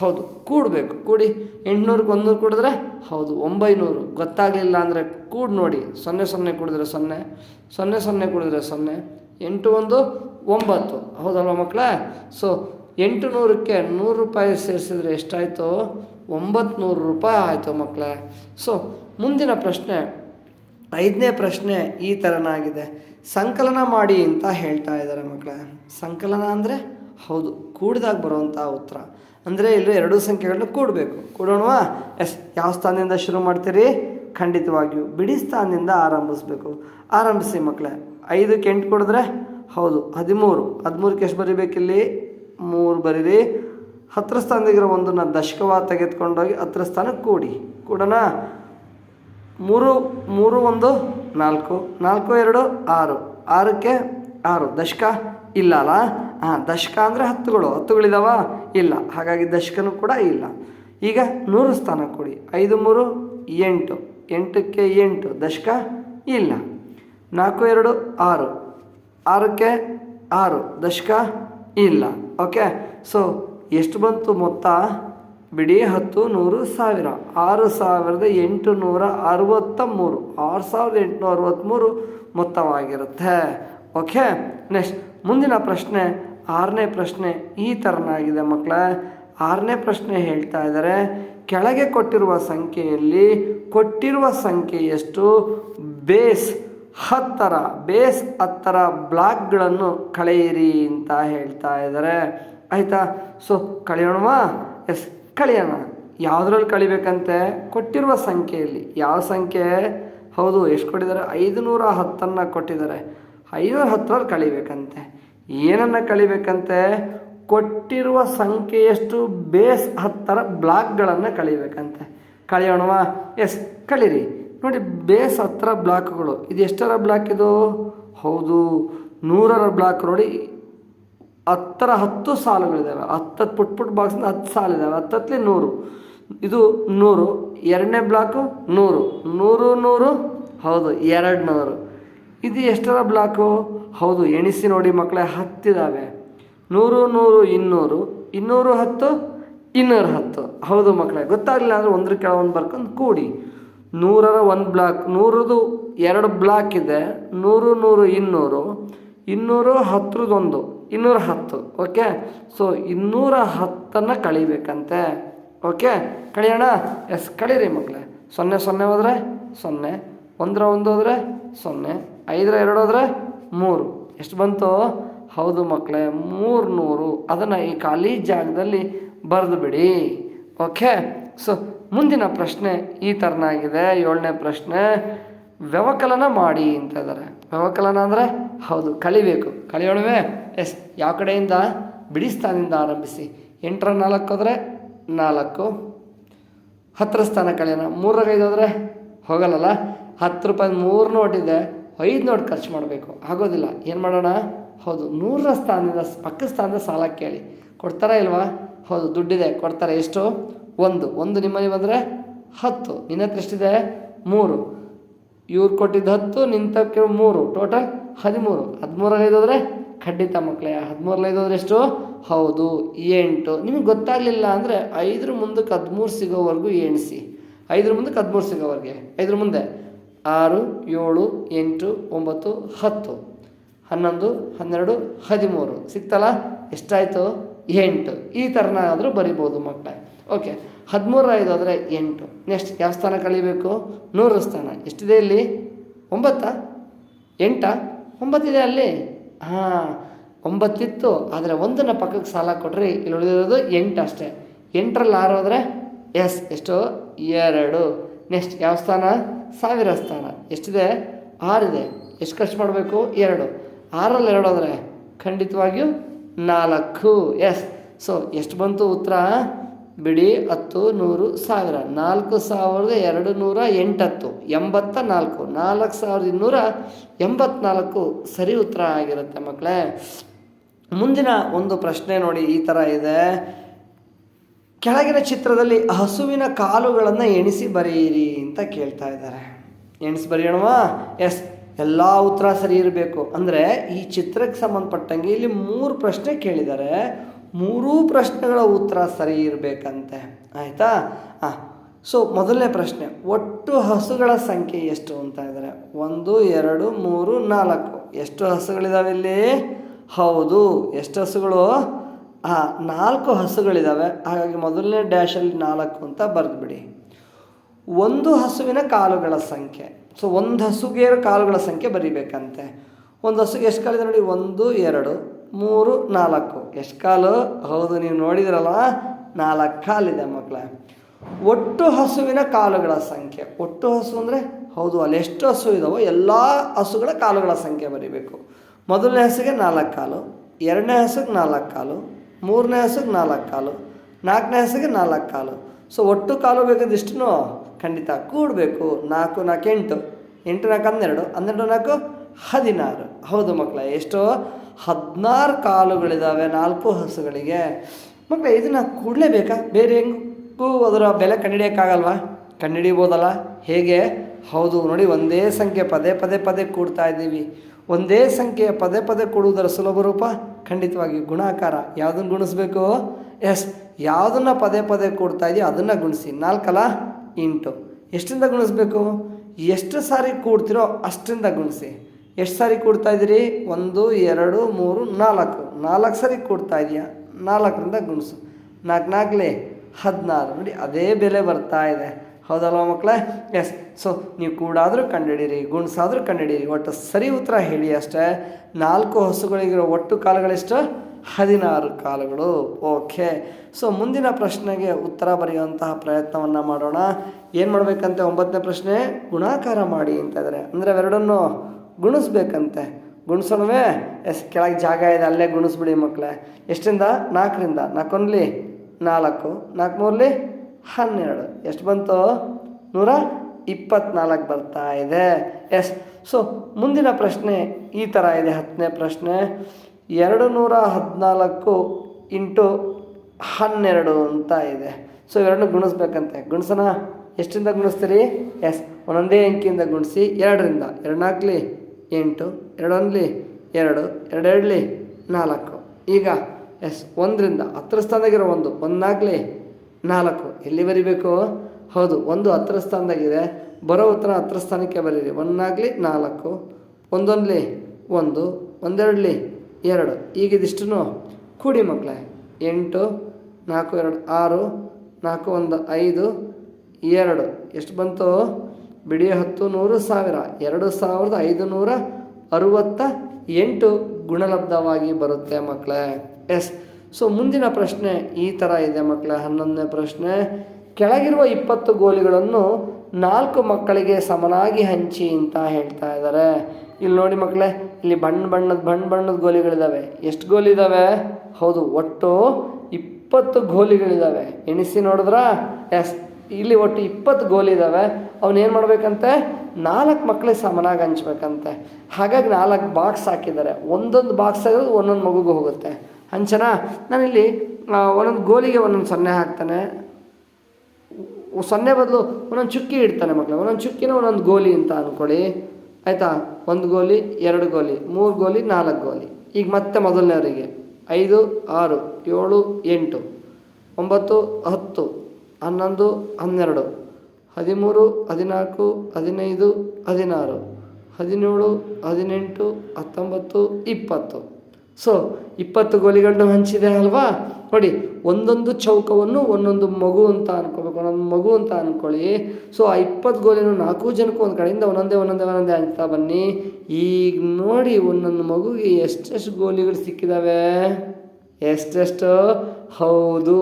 ಹೌದು, ಕೂಡಬೇಕು. ಕೂಡಿ ಎಂಟುನೂರಕ್ಕೆ ಒಂದೂರು ಕುಡಿದ್ರೆ ಹೌದು, ಒಂಬೈನೂರು. ಗೊತ್ತಾಗಲಿಲ್ಲ ಅಂದರೆ ಕೂಡಿ ನೋಡಿ. ಸೊನ್ನೆ ಸೊನ್ನೆ ಕುಡಿದ್ರೆ ಸೊನ್ನೆ ಸೊನ್ನೆ ಸೊನ್ನೆ ಕುಡಿದ್ರೆ ಸೊನ್ನೆ, ಎಂಟು ಒಂದು ಒಂಬತ್ತು. ಹೌದಲ್ವ ಮಕ್ಕಳೇ? ಸೊ ಎಂಟು ನೂರಕ್ಕೆ ನೂರು ರೂಪಾಯಿ ಸೇರಿಸಿದ್ರೆ ಎಷ್ಟಾಯಿತು? ಒಂಬತ್ತು ನೂರು ರೂಪಾಯಿ ಆಯಿತು ಮಕ್ಕಳೇ. ಸೊ ಮುಂದಿನ ಪ್ರಶ್ನೆ, ಐದನೇ ಪ್ರಶ್ನೆ ಈ ಥರನಾಗಿದೆ ಸಂಕಲನ ಮಾಡಿ ಅಂತ ಹೇಳ್ತಾ ಇದ್ದಾರೆ ಮಕ್ಕಳೇ. ಸಂಕಲನ ಅಂದರೆ ಹೌದು, ಕೂಡಿದಾಗ ಬರುವಂಥ ಉತ್ತರ. ಅಂದರೆ ಇಲ್ಲಿ ಎರಡೂ ಸಂಖ್ಯೆಗಳನ್ನ ಕೂಡಬೇಕು. ಕೂಡೋಣವಾ? ಎಸ್, ಯಾವ ಸ್ಥಾನದಿಂದ ಶುರು ಮಾಡ್ತೀರಿ? ಖಂಡಿತವಾಗಿಯೂ ಬಿಡಿ ಸ್ಥಾನದಿಂದ ಆರಂಭಿಸ್ಬೇಕು. ಆರಂಭಿಸಿ ಮಕ್ಕಳೇ ಐದಕ್ಕೆ ಎಂಟು ಕೊಡಿದ್ರೆ? ಹೌದು, ಹದಿಮೂರು. ಹದಿಮೂರಕ್ಕೆ ಎಷ್ಟು ಬರೀಬೇಕಿಲ್ಲಿ? ಮೂರು ಬರೀರಿ. ಹತ್ತಿರ ಸ್ಥಾನದಾಗಿರೋ ಒಂದನ್ನು ದಶಕವ ತೆಗೆದುಕೊಂಡೋಗಿ ಹತ್ತಿರ ಸ್ಥಾನಕ್ಕೆ ಕೂಡಿ. ಕೂಡೋಣ? ಮೂರು ಮೂರು ಒಂದು, ನಾಲ್ಕು. ನಾಲ್ಕು, ಎರಡು, ಆರು. ಆರಕ್ಕೆ? ಆರು. ದಶಕ? ಇಲ್ಲ ಅಲ್ಲ ಹಾಂ ದಶಕ ಅಂದರೆ ಹತ್ತುಗಳು, ಹತ್ತುಗಳಿದಾವ? ಇಲ್ಲ. ಹಾಗಾಗಿ ದಶಕನೂ ಕೂಡ ಇಲ್ಲ. ಈಗ ನೂರು ಸ್ಥಾನ ಕೊಡಿ. ಐದು, ಮೂರು, ಎಂಟು. ಎಂಟಕ್ಕೆ ಎಂಟು. ದಶಕ ಇಲ್ಲ. ನಾಲ್ಕು, ಎರಡು, ಆರು. ಆರಕ್ಕೆ ಆರು. ದಶಕ ಇಲ್ಲ. ಓಕೆ? ಸೊ ಎಷ್ಟು ಬಂತು ಮೊತ್ತ? ಬಿಡಿ ಹತ್ತು, ನೂರು, ಸಾವಿರ. ಆರು ಸಾವಿರದ ಎಂಟು ನೂರ ಅರವತ್ತ ಮೂರು ಆರು ಸಾವಿರದ ಎಂಟುನೂರ ಅರವತ್ತ್ಮೂರು ಮೊತ್ತವಾಗಿರುತ್ತೆ. ಓಕೆ? ನೆಕ್ಸ್ಟ್ ಮುಂದಿನ ಪ್ರಶ್ನೆ, ಆರನೇ ಪ್ರಶ್ನೆ ಈ ಥರನಾಗಿದೆ ಮಕ್ಕಳ. ಆರನೇ ಪ್ರಶ್ನೆ ಹೇಳ್ತಾ ಇದ್ದಾರೆ, ಕೆಳಗೆ ಕೊಟ್ಟಿರುವ ಸಂಖ್ಯೆಯಲ್ಲಿ ಕೊಟ್ಟಿರುವ ಸಂಖ್ಯೆ ಎಷ್ಟು? ಬೇಸ್ ಹತ್ತರ ಬೇಸ್ ಹತ್ತರ ಬ್ಲಾಕ್ಗಳನ್ನು ಕಳೆಯಿರಿ ಅಂತ ಹೇಳ್ತಾ ಇದ್ದಾರೆ. ಆಯಿತಾ? ಸೊ, ಕಳೆಯೋಣವಾ? ಎಸ್, ಕಳೆಯೋಣ. ಯಾವುದ್ರಲ್ಲಿ ಕಳಿಬೇಕಂತೆ? ಕೊಟ್ಟಿರುವ ಸಂಖ್ಯೆಯಲ್ಲಿ. ಯಾವ ಸಂಖ್ಯೆ? ಹೌದು, ಎಷ್ಟು ಕೊಟ್ಟಿದ್ದಾರೆ? ಐದುನೂರ ಹತ್ತನ್ನು ಕೊಟ್ಟಿದ್ದಾರೆ. ಐನೂರ ಹತ್ತರಲ್ಲಿ ಕಳಿಬೇಕಂತೆ. ಏನನ್ನು ಕಳಿಬೇಕಂತೆ? ಕೊಟ್ಟಿರುವ ಸಂಖ್ಯೆಯಷ್ಟು ಬೇಸ್ ಹತ್ತರ ಬ್ಲಾಕ್ಗಳನ್ನು ಕಳಿಬೇಕಂತೆ. ಕಳೆಯೋಣವಾ? ಎಸ್, ಕಳೀರಿ. ನೋಡಿ, ಬೇಸ್ ಹತ್ತರ ಬ್ಲಾಕ್ಗಳು. ಇದು ಎಷ್ಟರ ಬ್ಲಾಕ್ ಇದು? ಹೌದು, ನೂರರ ಬ್ಲಾಕ್ ನೋಡಿ. ಹತ್ತರ ಹತ್ತು ಸಾಲುಗಳಿದ್ದಾವೆ ಹತ್ತತ್ತು ಪುಟ್ ಪುಟ್ ಬಾಕ್ಸಿಂದ ಹತ್ತು ಸಾಲಿದ್ದಾವೆ ಹತ್ತತ್ತಲಿ ನೂರು. ಇದು ನೂರು. ಎರಡನೇ ಬ್ಲಾಕು ನೂರು. ನೂರು ನೂರು. ಹೌದು ಎರಡು ನೂರು ಇದು ಎಷ್ಟರ ಬ್ಲಾಕು? ಹೌದು, ಎಣಿಸಿ ನೋಡಿ ಮಕ್ಕಳೇ ಹತ್ತಿದ್ದಾವೆ ನೂರು ನೂರು, ಇನ್ನೂರು ಇನ್ನೂರು ಹತ್ತು ಇನ್ನೂರು ಹತ್ತು. ಹೌದು ಮಕ್ಕಳೇ, ಗೊತ್ತಾಗಲಿಲ್ಲ ಅಂದರೆ ಒಂದ್ರ ಕೆಳಗೊಂದು ಬರ್ಕೊಂಡು ಕೂಡಿ. ನೂರರ ಒಂದು ಬ್ಲಾಕ್, ನೂರದು ಎರಡು ಬ್ಲಾಕ್ ಇದೆ. ನೂರು ನೂರು, ಇನ್ನೂರು ಇನ್ನೂರು ಹತ್ರದೊಂದು ಇನ್ನೂರ ಹತ್ತು, ಓಕೆ? ಸೊ ಇನ್ನೂರ ಹತ್ತನ್ನು ಕಳಿಬೇಕಂತೆ. ಓಕೆ? ಕಳಿಯೋಣ? ಎಸ್, ಕಳೀರಿ ಮಕ್ಕಳೇ. ಸೊನ್ನೆ ಸೊನ್ನೆ ಹೋದರೆ ಸೊನ್ನೆ, ಒಂದರ ಒಂದು ಹೋದರೆ ಸೊನ್ನೆ ಐದರ ಎರಡು ಹೋದರೆ ಮೂರು. ಎಷ್ಟು ಬಂತು? ಹೌದು ಮಕ್ಕಳೇ ಮೂರು ನೂರು ಅದನ್ನು ಈ ಖಾಲಿ ಜಾಗದಲ್ಲಿ ಬರೆದು ಬಿಡಿ. ಓಕೆ? ಸೊ, ಮುಂದಿನ ಪ್ರಶ್ನೆ ಈ ಥರನಾಗಿದೆ ಏಳನೇ ಪ್ರಶ್ನೆ, ವ್ಯವಕಲನ ಮಾಡಿ ಅಂತ ಇದ್ದಾರೆ ವ್ಯವಕಲನ ಅಂದರೆ, ಹೌದು, ಕಲಿಬೇಕು. ಕಲಿಯೋಣವೇ? ಎಸ್, ಯಾವ ಕಡೆಯಿಂದ? ಬಿಡಿ ಸ್ಥಾನದಿಂದ ಆರಂಭಿಸಿ. ಎಂಟರ ನಾಲ್ಕು ಹೋದರೆ ನಾಲ್ಕು. ಹತ್ತರ ಸ್ಥಾನ ಕಳೆಯೋಣ. ಮೂರರ ಐದು ಹೋದರೆ ಹೋಗಲ್ಲಲ್ಲ? ಹತ್ತು ರೂಪಾಯಿ ಮೂರು ನೋಟಿದೆ ಐದು ನೋಟ್ ಖರ್ಚು ಮಾಡಬೇಕು. ಆಗೋದಿಲ್ಲ. ಏನು ಮಾಡೋಣ? ಹೌದು, ನೂರರ ಸ್ಥಾನದಿಂದ ಪಕ್ಕ ಸ್ಥಾನದ ಸಾಲ ಕೇಳಿ. ಕೊಡ್ತಾರಾ ಇಲ್ವಾ? ಹೌದು, ದುಡ್ಡಿದೆ. ಕೊಡ್ತಾರೆ. ಎಷ್ಟು? ಒಂದು. ಒಂದು ನಿಮ್ಮಲ್ಲಿ ಬಂದರೆ ಹತ್ತು. ನಿನ್ನ ಹತ್ರ ಎಷ್ಟಿದೆ? ಮೂರು. ಇವ್ರು ಕೊಟ್ಟಿದ್ದು ಹತ್ತು, ನಿಂತ ಕೆಲವು ಮೂರು. ಟೋಟಲ್ ಹದಿಮೂರು. ಹದಿಮೂರಲ್ಲಿ ಐದೋದ್ರೆ ಖಂಡಿತ ಮಕ್ಕಳೇ ಹದಿಮೂರಲ್ಲಿ ಐದೋದ್ರೆ ಎಷ್ಟು? ಹೌದು, ಎಂಟು. ನಿಮಗೆ ಗೊತ್ತಾಗಲಿಲ್ಲ ಅಂದರೆ ಐದರ ಮುಂದಕ್ಕೆ ಹದಿಮೂರು ಸಿಗೋವರೆಗೂ ಎಣಿಸಿ. ಐದರ ಮುಂದಕ್ಕೆ ಹದಿಮೂರು ಸಿಗೋವರೆಗೆ. ಐದರ ಮುಂದೆ. ಆರು, ಏಳು, ಎಂಟು, ಒಂಬತ್ತು, ಹತ್ತು. ಹನ್ನೊಂದು, ಹನ್ನೆರಡು, ಹದಿಮೂರು. ಸಿಕ್ತಲ್ಲ? ಎಷ್ಟಾಯಿತು? ಎಂಟು. ಈ ಥರನಾದರೂ ಬರಿಬೋದು ಮಕ್ಕಳ. ಓಕೆ, ಹದಿಮೂರು ಐದು ಆದರೆ ಎಂಟು. ನೆಕ್ಸ್ಟ್ ಯಾವ ಸ್ಥಾನ ಕಳಿಬೇಕು ನೂರು ಸ್ಥಾನ. ಎಷ್ಟಿದೆ ಇಲ್ಲಿ? ಒಂಬತ್ತಾ? ಎಂಟಾ? ಒಂಬತ್ತಿದೆ ಅಲ್ಲಿ? ಹಾಂ, ಒಂಬತ್ತಿತ್ತು. ಆದರೆ ಒಂದನ್ನು ಪಕ್ಕಕ್ಕೆ ಸಾಲ ಕೊಟ್ರಿ ಇಲ್ಲಿ ಉಳಿದಿರೋದು ಎಂಟು ಅಷ್ಟೇ. ಎಂಟರಲ್ಲಿ ಆರು ಆದರೆ ಎಸ್. ಎಷ್ಟು? ಎರಡು. ನೆಕ್ಸ್ಟ್ ಯಾವ ಸ್ಥಾನ? ಸಾವಿರ ಸ್ಥಾನ. ಎಷ್ಟಿದೆ? ಆರಿದೆ. ಎಷ್ಟು ಖರ್ಚು ಮಾಡಬೇಕು? ಎರಡು. ಆರಲ್ಲಿ ಎರಡು ಆದರೆ ಖಂಡಿತವಾಗಿಯೂ ನಾಲ್ಕು. ಎಸ್ ಸೊ ಎಷ್ಟು ಬಂತು ಉತ್ತರ? ಬಿಡಿ, ಹತ್ತು, ನೂರು, ಸಾವಿರ. ನಾಲ್ಕು ಸಾವಿರದ ಎರಡು ನೂರ ಎಂಟತ್ತು. ಎಂಬತ್ತ ನಾಲ್ಕು ನಾಲ್ಕು ಸಾವಿರದ ಇನ್ನೂರ ಎಂಬತ್ನಾಲ್ಕು. ಸರಿ ಉತ್ತರ ಆಗಿರುತ್ತೆ ಮಕ್ಕಳೇ. ಮುಂದಿನ ಒಂದು ಪ್ರಶ್ನೆ ನೋಡಿ ಈ ಥರ ಇದೆ. ಕೆಳಗಿನ ಚಿತ್ರದಲ್ಲಿ ಹಸುವಿನ ಕಾಲುಗಳನ್ನು ಎಣಿಸಿ ಬರೆಯಿರಿ ಅಂತ ಕೇಳ್ತಾ ಇದ್ದಾರೆ. ಎಣಿಸಿ ಬರೆಯೋಣವಾ? ಎಸ್, ಎಲ್ಲ ಉತ್ತರ ಸರಿ ಇರಬೇಕು. ಅಂದರೆ ಈ ಚಿತ್ರಕ್ಕೆ ಸಂಬಂಧಪಟ್ಟಂಗೆ ಇಲ್ಲಿ ಮೂರು ಪ್ರಶ್ನೆ ಕೇಳಿದ್ದಾರೆ. ಮೂರೂ ಪ್ರಶ್ನೆಗಳ ಉತ್ತರ ಸರಿ ಇರಬೇಕಂತೆ. ಆಯಿತಾ? ಹಾಂ ಸೊ ಮೊದಲನೇ ಪ್ರಶ್ನೆ, ಒಟ್ಟು ಹಸುಗಳ ಸಂಖ್ಯೆ ಎಷ್ಟು ಅಂತ ಇದ್ದಾರೆ. ಒಂದು, ಎರಡು, ಮೂರು, ನಾಲ್ಕು. ಎಷ್ಟು ಹಸುಗಳಿದಾವೆ ಇಲ್ಲಿ? ಹೌದು, ಎಷ್ಟು ಹಸುಗಳು? ಹಾಂ ನಾಲ್ಕು ಹಸುಗಳಿದ್ದಾವೆ ಹಾಗಾಗಿ ಮೊದಲನೇ ಡ್ಯಾಶಲ್ಲಿ ನಾಲ್ಕು ಅಂತ ಬರೆದ್ಬಿಡಿ. ಒಂದು ಹಸುವಿನ ಕಾಲುಗಳ ಸಂಖ್ಯೆ. ಸೊ ಒಂದು ಹಸುಗೆ ಕಾಲುಗಳ ಸಂಖ್ಯೆ ಬರೀಬೇಕಂತೆ. ಒಂದು ಹಸುಗೆ ಎಷ್ಟು ಕಾಲಿದೆ ನೋಡಿ? ಒಂದು, ಎರಡು, ಮೂರು, ನಾಲ್ಕು. ಎಷ್ಟು ಕಾಲು? ಹೌದು, ನೀವು ನೋಡಿದ್ರಲ್ಲ? ನಾಲ್ಕು ಕಾಲಿದೆ ಮಕ್ಕಳ ಒಟ್ಟು ಹಸುವಿನ ಕಾಲುಗಳ ಸಂಖ್ಯೆ. ಒಟ್ಟು ಹಸು ಅಂದರೆ? ಹೌದು, ಅಲ್ಲಿ ಎಷ್ಟು ಹಸು ಇದಾವೋ ಎಲ್ಲ ಹಸುಗಳ ಕಾಲುಗಳ ಸಂಖ್ಯೆ ಬರೀಬೇಕು. ಮೊದಲನೇ ಹಸುಗೆ ನಾಲ್ಕು ಕಾಲು, ಎರಡನೇ ಹಸುಗೆ ನಾಲ್ಕು ಕಾಲು ಮೂರನೇ ಹಸುಗೆ ನಾಲ್ಕು ಕಾಲು, ನಾಲ್ಕನೇ ಹಸುಗೆ ನಾಲ್ಕು ಕಾಲು. ಸೊ ಒಟ್ಟು ಕಾಲು ಬೇಕಾದಿಷ್ಟು ಖಂಡಿತ ಕೂಡಬೇಕು. ನಾಲ್ಕು ನಾಲ್ಕು, ಎಂಟು. ಎಂಟು, ನಾಲ್ಕು, ಹನ್ನೆರಡು. ಹನ್ನೆರಡು, ನಾಲ್ಕು, ಹದಿನಾರು. ಹೌದು ಮಕ್ಕಳ, ಎಷ್ಟು ಹದಿನಾರು ಕಾಲುಗಳಿದ್ದಾವೆ ನಾಲ್ಕು ಹಸುಗಳಿಗೆ. ಮಕ್ಕಳ, ಇದನ್ನು ಕೂಡಲೇಬೇಕಾ? ಬೇರೆ ಹೆಂಗೂ ಅದರ ಬೆಲೆ ಕಂಡುಹಿಡಿಯೋಕ್ಕಾಗಲ್ವಾ? ಕಂಡುಹಿಡಿಬೋದಲ್ಲ? ಹೇಗೆ? ಹೌದು, ನೋಡಿ, ಒಂದೇ ಸಂಖ್ಯೆ, ಪದೇ ಪದೇ ಪದೇ ಕೂಡ್ತಾ ಇದ್ದೀವಿ. ಒಂದೇ ಸಂಖ್ಯೆಯ ಪದೇ ಪದೇ ಕೊಡುವುದರ ಸುಲಭ ರೂಪ ಖಂಡಿತವಾಗಿ ಗುಣಾಕಾರ. ಯಾವುದನ್ನು ಗುಣಿಸ್ಬೇಕು? ಎಸ್, ಯಾವುದನ್ನು ಪದೇ ಪದೇ ಕೊಡ್ತಾ ಇದೆಯೋ ಅದನ್ನು ಗುಣಿಸಿ. ನಾಲ್ಕಲ್ಲ? ಎಂಟು. ಎಷ್ಟರಿಂದ ಗುಣಿಸ್ಬೇಕು? ಎಷ್ಟು ಸಾರಿ ಕೂಡ್ತಿರೋ ಅಷ್ಟರಿಂದ ಗುಣಿಸಿ. ಎಷ್ಟು ಸಾರಿ ಕೂಡ್ತಾ ಇದ್ದೀರಿ? ಒಂದು, ಎರಡು, ಮೂರು, ನಾಲ್ಕು. ನಾಲ್ಕು ಸಾರಿ ಕೂಡ್ತಾ ಇದೆಯಾ? ನಾಲ್ಕರಿಂದ ಗುಣಿಸು. ನಾಲ್ಕು ನಾಲ್ಕಲೇ ಹದಿನಾರು. ನೋಡಿ, ಅದೇ ಬೆಲೆ ಬರ್ತಾ ಇದೆ. ಹೌದಲ್ವ ಮಕ್ಕಳೇ? ಎಸ್ ಸೊ ನೀವು ಕೂಡಾದರೂ ಕಂಡುಹಿಡೀರಿ ಗುಣಸಾದರೂ ಕಂಡುಹಿಡೀರಿ ಒಟ್ಟು ಸರಿ ಉತ್ತರ ಹೇಳಿ ಅಷ್ಟೇ. ನಾಲ್ಕು ಹಸುಗಳಿಗಿರೋ ಒಟ್ಟು ಕಾಲುಗಳೆಷ್ಟು ಹದಿನಾರು ಕಾಲುಗಳು. ಓಕೆ ಸೊ ಮುಂದಿನ ಪ್ರಶ್ನೆಗೆ ಉತ್ತರ ಬರೆಯುವಂತಹ ಪ್ರಯತ್ನವನ್ನು ಮಾಡೋಣ. ಏನು ಮಾಡಬೇಕಂತೆ? ಒಂಬತ್ತನೇ ಪ್ರಶ್ನೆ, ಗುಣಾಕಾರ ಮಾಡಿ ಅಂತ ಇದ್ದಾರೆ ಅಂದರೆ ಅವೆರಡನ್ನು ಗುಣಿಸ್ಬೇಕಂತೆ. ಗುಣಿಸೋಣವೇ? ಎಸ್ ಕೆಳಗೆ ಜಾಗ ಇದೆ, ಅಲ್ಲೇ ಗುಣಿಸ್ಬಿಡಿ ಮಕ್ಕಳೇ. ಎಷ್ಟರಿಂದ ನಾಲ್ಕರಿಂದ. ನಾಲ್ಕೊಂದ್ಲಿ ನಾಲ್ಕು. ನಾಲ್ಕು ಮೂರಲಿ? ಹನ್ನೆರಡು. ಎಷ್ಟು ಬಂತು? ನೂರ ಇಪ್ಪತ್ನಾಲ್ಕು ಬರ್ತಾ ಇದೆ. ಎಸ್. ಸೊ, ಮುಂದಿನ ಪ್ರಶ್ನೆ, ಈ ಥರ ಇದೆ ಹತ್ತನೇ ಪ್ರಶ್ನೆ. ಎರಡು ನೂರ ಹದಿನಾಲ್ಕು ಇಂಟು ಹನ್ನೆರಡು ಅಂತ ಇದೆ. ಸೊ ಎರಡನ್ನೂ ಗುಣಿಸ್ಬೇಕಂತೆ. ಗುಣಿಸೋಣ. ಎಷ್ಟರಿಂದ ಗುಣಿಸ್ತೀರಿ? ಎಸ್. ಒಂದೊಂದೇ ಅಂಕಿಯಿಂದ ಗುಣಿಸಿ ಎರಡರಿಂದ. ಎರಡು ನಾಲ್ಕಲಿ ಎಂಟು. ಎರಡೊಂದ್ಲಿ ಎರಡು. ಎರಡೆರಡ್ಲಿ ನಾಲ್ಕು. ಈಗ, ಎಸ್. ಒಂದರಿಂದ. ಹತ್ತರ ಸ್ಥಾನದಾಗಿರೋ ಒಂದು. ಒಂದು ನಾಲ್ಕಲಿ ನಾಲ್ಕು. ಎಲ್ಲಿ ಬರಿಬೇಕು? ಹೌದು, ಒಂದು ಹತ್ತರ ಸ್ಥಾನದಾಗಿದೆ. ಬರೋ ಉತ್ತರ ಹತ್ತರ ಸ್ಥಾನಕ್ಕೆ ಬರೀರಿ. ಒಂದಾಗಲಿ ನಾಲ್ಕು. ಒಂದೊಂದ್ಲಿ ಒಂದು, ಒಂದೆರಡ್ಲಿ ಎರಡು. ಈಗಿದಿಷ್ಟು ಕೂಡಿ ಮಕ್ಕಳೇ. ಎಂಟು, ನಾಲ್ಕು, ಎರಡು, ಆರು, ನಾಲ್ಕು, ಒಂದು, ಐದು, ಎರಡು. ಎಷ್ಟು ಬಂತು? ಬಿಡಿ ಹತ್ತು, ನೂರು, ಸಾವಿರ. ಎರಡು ಸಾವಿರದ ಐದು ನೂರ ಅರುವತ್ತ ಎಂಟು ಗುಣಲಬ್ಧವಾಗಿ ಬರುತ್ತೆ ಮಕ್ಕಳೇ. ಎಸ್. ಸೊ ಮುಂದಿನ ಪ್ರಶ್ನೆ ಈ ಥರ ಇದೆ ಮಕ್ಕಳ ಹನ್ನೊಂದನೇ ಪ್ರಶ್ನೆ. ಕೆಳಗಿರುವ ಇಪ್ಪತ್ತು ಗೋಲಿಗಳನ್ನು ನಾಲ್ಕು ಮಕ್ಕಳಿಗೆ ಸಮನಾಗಿ ಹಂಚಿ ಅಂತ ಹೇಳ್ತಾ ಇದ್ದಾರೆ. ಇಲ್ಲಿ ನೋಡಿ ಮಕ್ಕಳೇ ಇಲ್ಲಿ ಬಣ್ಣ ಬಣ್ಣದ ಬಣ್ಣ ಬಣ್ಣದ ಗೋಲಿಗಳಿದ್ದಾವೆ ಎಷ್ಟು ಗೋಲಿದ್ದಾವೆ ಹೌದು, ಒಟ್ಟು ಇಪ್ಪತ್ತು ಗೋಲಿಗಳಿದ್ದಾವೆ ಎಣಿಸಿ ನೋಡಿದ್ರಾ? ಎಸ್, ಇಲ್ಲಿ ಒಟ್ಟು ಇಪ್ಪತ್ತು ಗೋಲಿ ಇದ್ದಾವೆ ಅವನೇನು ಮಾಡಬೇಕಂತೆ? ನಾಲ್ಕು ಮಕ್ಕಳಿಗೆ ಸಮನಾಗಿ ಹಂಚ್ಬೇಕಂತೆ. ಹಾಗಾಗಿ ನಾಲ್ಕು ಬಾಕ್ಸ್ ಹಾಕಿದ್ದಾರೆ. ಒಂದೊಂದು ಬಾಕ್ಸ್ ಆಗಿರೋದು ಒಂದೊಂದು ಮಗುಗೆ ಹೋಗುತ್ತೆ. ಹಂಚನಾ ನಾನಿಲ್ಲಿ ಒಂದೊಂದು ಗೋಲಿಗೆ ಒಂದೊಂದು ಸೊನ್ನೆ ಹಾಕ್ತಾನೆ. ಸೊನ್ನೆ ಬದಲು ಒಂದೊಂದು ಚುಕ್ಕಿ ಇಡ್ತಾನೆ ಮಕ್ಕಳು ಒಂದೊಂದು ಚುಕ್ಕಿನ ಒಂದೊಂದು ಗೋಲಿ ಅಂತ ಅಂದ್ಕೊಳ್ಳಿ ಆಯಿತಾ? ಒಂದು ಗೋಲಿ, ಎರಡು ಗೋಲಿ, ಮೂರು ಗೋಲಿ, ನಾಲ್ಕು ಗೋಲಿ. ಈಗ ಮತ್ತೆ ಮೊದಲನೇವರಿಗೆ. ಐದು, ಆರು, ಏಳು, ಎಂಟು, ಒಂಬತ್ತು, ಹತ್ತು, ಹನ್ನೊಂದು, ಹನ್ನೆರಡು, ಹದಿಮೂರು, ಹದಿನಾಲ್ಕು, ಹದಿನೈದು, ಹದಿನಾರು, ಹದಿನೇಳು, ಹದಿನೆಂಟು, ಹತ್ತೊಂಬತ್ತು, ಇಪ್ಪತ್ತು. ಸೊ ಇಪ್ಪತ್ತು ಗೋಲಿಗಳನ್ನು ಹಂಚಿದೆ ಅಲ್ವಾ? ನೋಡಿ, ಒಂದೊಂದು ಚೌಕವನ್ನು ಒಂದೊಂದು ಮಗು ಅಂತ ಅನ್ಕೋಬೇಕು. ಒಂದೊಂದು ಮಗು ಅಂತ ಅನ್ಕೊಳ್ಳಿ. ಸೊ ಆ ಇಪ್ಪತ್ತು ಗೋಲಿನ ನಾಲ್ಕು ಜನಕ್ಕೂ ಒಂದು ಕಡೆಯಿಂದ ಒಂದೊಂದೇ ಒಂದೊಂದೇ ಒಂದೊಂದೇ ಹಂಚ್ತಾ ಬನ್ನಿ. ಈಗ ನೋಡಿ ಒಂದೊಂದು ಮಗುಗೆ ಎಷ್ಟೆಷ್ಟು ಗೋಲಿಗಳು ಸಿಕ್ಕಿದಾವೆ? ಎಷ್ಟೆಷ್ಟು? ಹೌದು.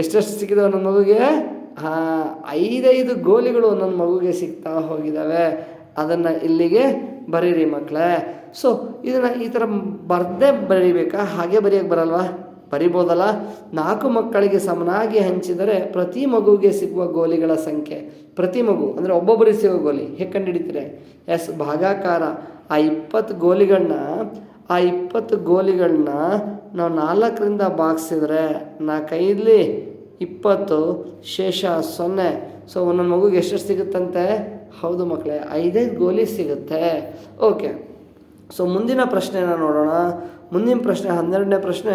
ಎಷ್ಟೆಷ್ಟು ಸಿಕ್ಕಿದಾವೆ ಒಂದೊಂದು ಮಗುಗೆ? ಐದೈದು ಗೋಲಿಗಳು ಒಂದೊಂದು ಮಗುಗೆ ಸಿಗ್ತಾ ಹೋಗಿದ್ದಾವೆ ಅದನ್ನು ಇಲ್ಲಿಗೆ ಬರೀರಿ ಮಕ್ಕಳೇ ಸೊ, ಇದನ್ನು ಈ ಥರ ಬರ್ದೇ ಬರೀಬೇಕಾ? ಹಾಗೆ ಬರೆಯೋಕ್ಕೆ ಬರಲ್ವಾ? ಬರಿಬೋದಲ್ಲ? ನಾಲ್ಕು ಮಕ್ಕಳಿಗೆ ಸಮನಾಗಿ ಹಂಚಿದರೆ ಪ್ರತಿ ಮಗುವಿಗೆ ಸಿಗುವ ಗೋಲಿಗಳ ಸಂಖ್ಯೆ. ಪ್ರತಿ ಮಗು, ಅಂದರೆ ಒಬ್ಬೊಬ್ಬರಿಗೆ ಸಿಗೋ ಗೋಲಿ. ಹೇಗೆ ಕಂಡುಹಿಡಿತೀರಿ? ಎಸ್, ಭಾಗಾಕಾರ. ಆ ಇಪ್ಪತ್ತು ಗೋಲಿಗಳನ್ನ ಆ ಇಪ್ಪತ್ತು ಗೋಲಿಗಳನ್ನ ನಾವು ನಾಲ್ಕರಿಂದ ಬಾಗಿಸಿದ್ರೆ ನಾಲ್ಕೈದಲಿ ಇಪ್ಪತ್ತು ಶೇಷ ಸೊನ್ನೆ. ಸೊ, ಒಂದೊಂದು ಮಗುಗೆ ಎಷ್ಟೆಷ್ಟು ಸಿಗುತ್ತಂತೆ? ಹೌದು ಮಕ್ಕಳೇ, ಐದೈದು ಗೋಲಿ ಸಿಗುತ್ತೆ. ಓಕೆ ಸೊ ಮುಂದಿನ ಪ್ರಶ್ನೆನ ನೋಡೋಣ. ಮುಂದಿನ ಪ್ರಶ್ನೆ, ಹನ್ನೆರಡನೇ ಪ್ರಶ್ನೆ,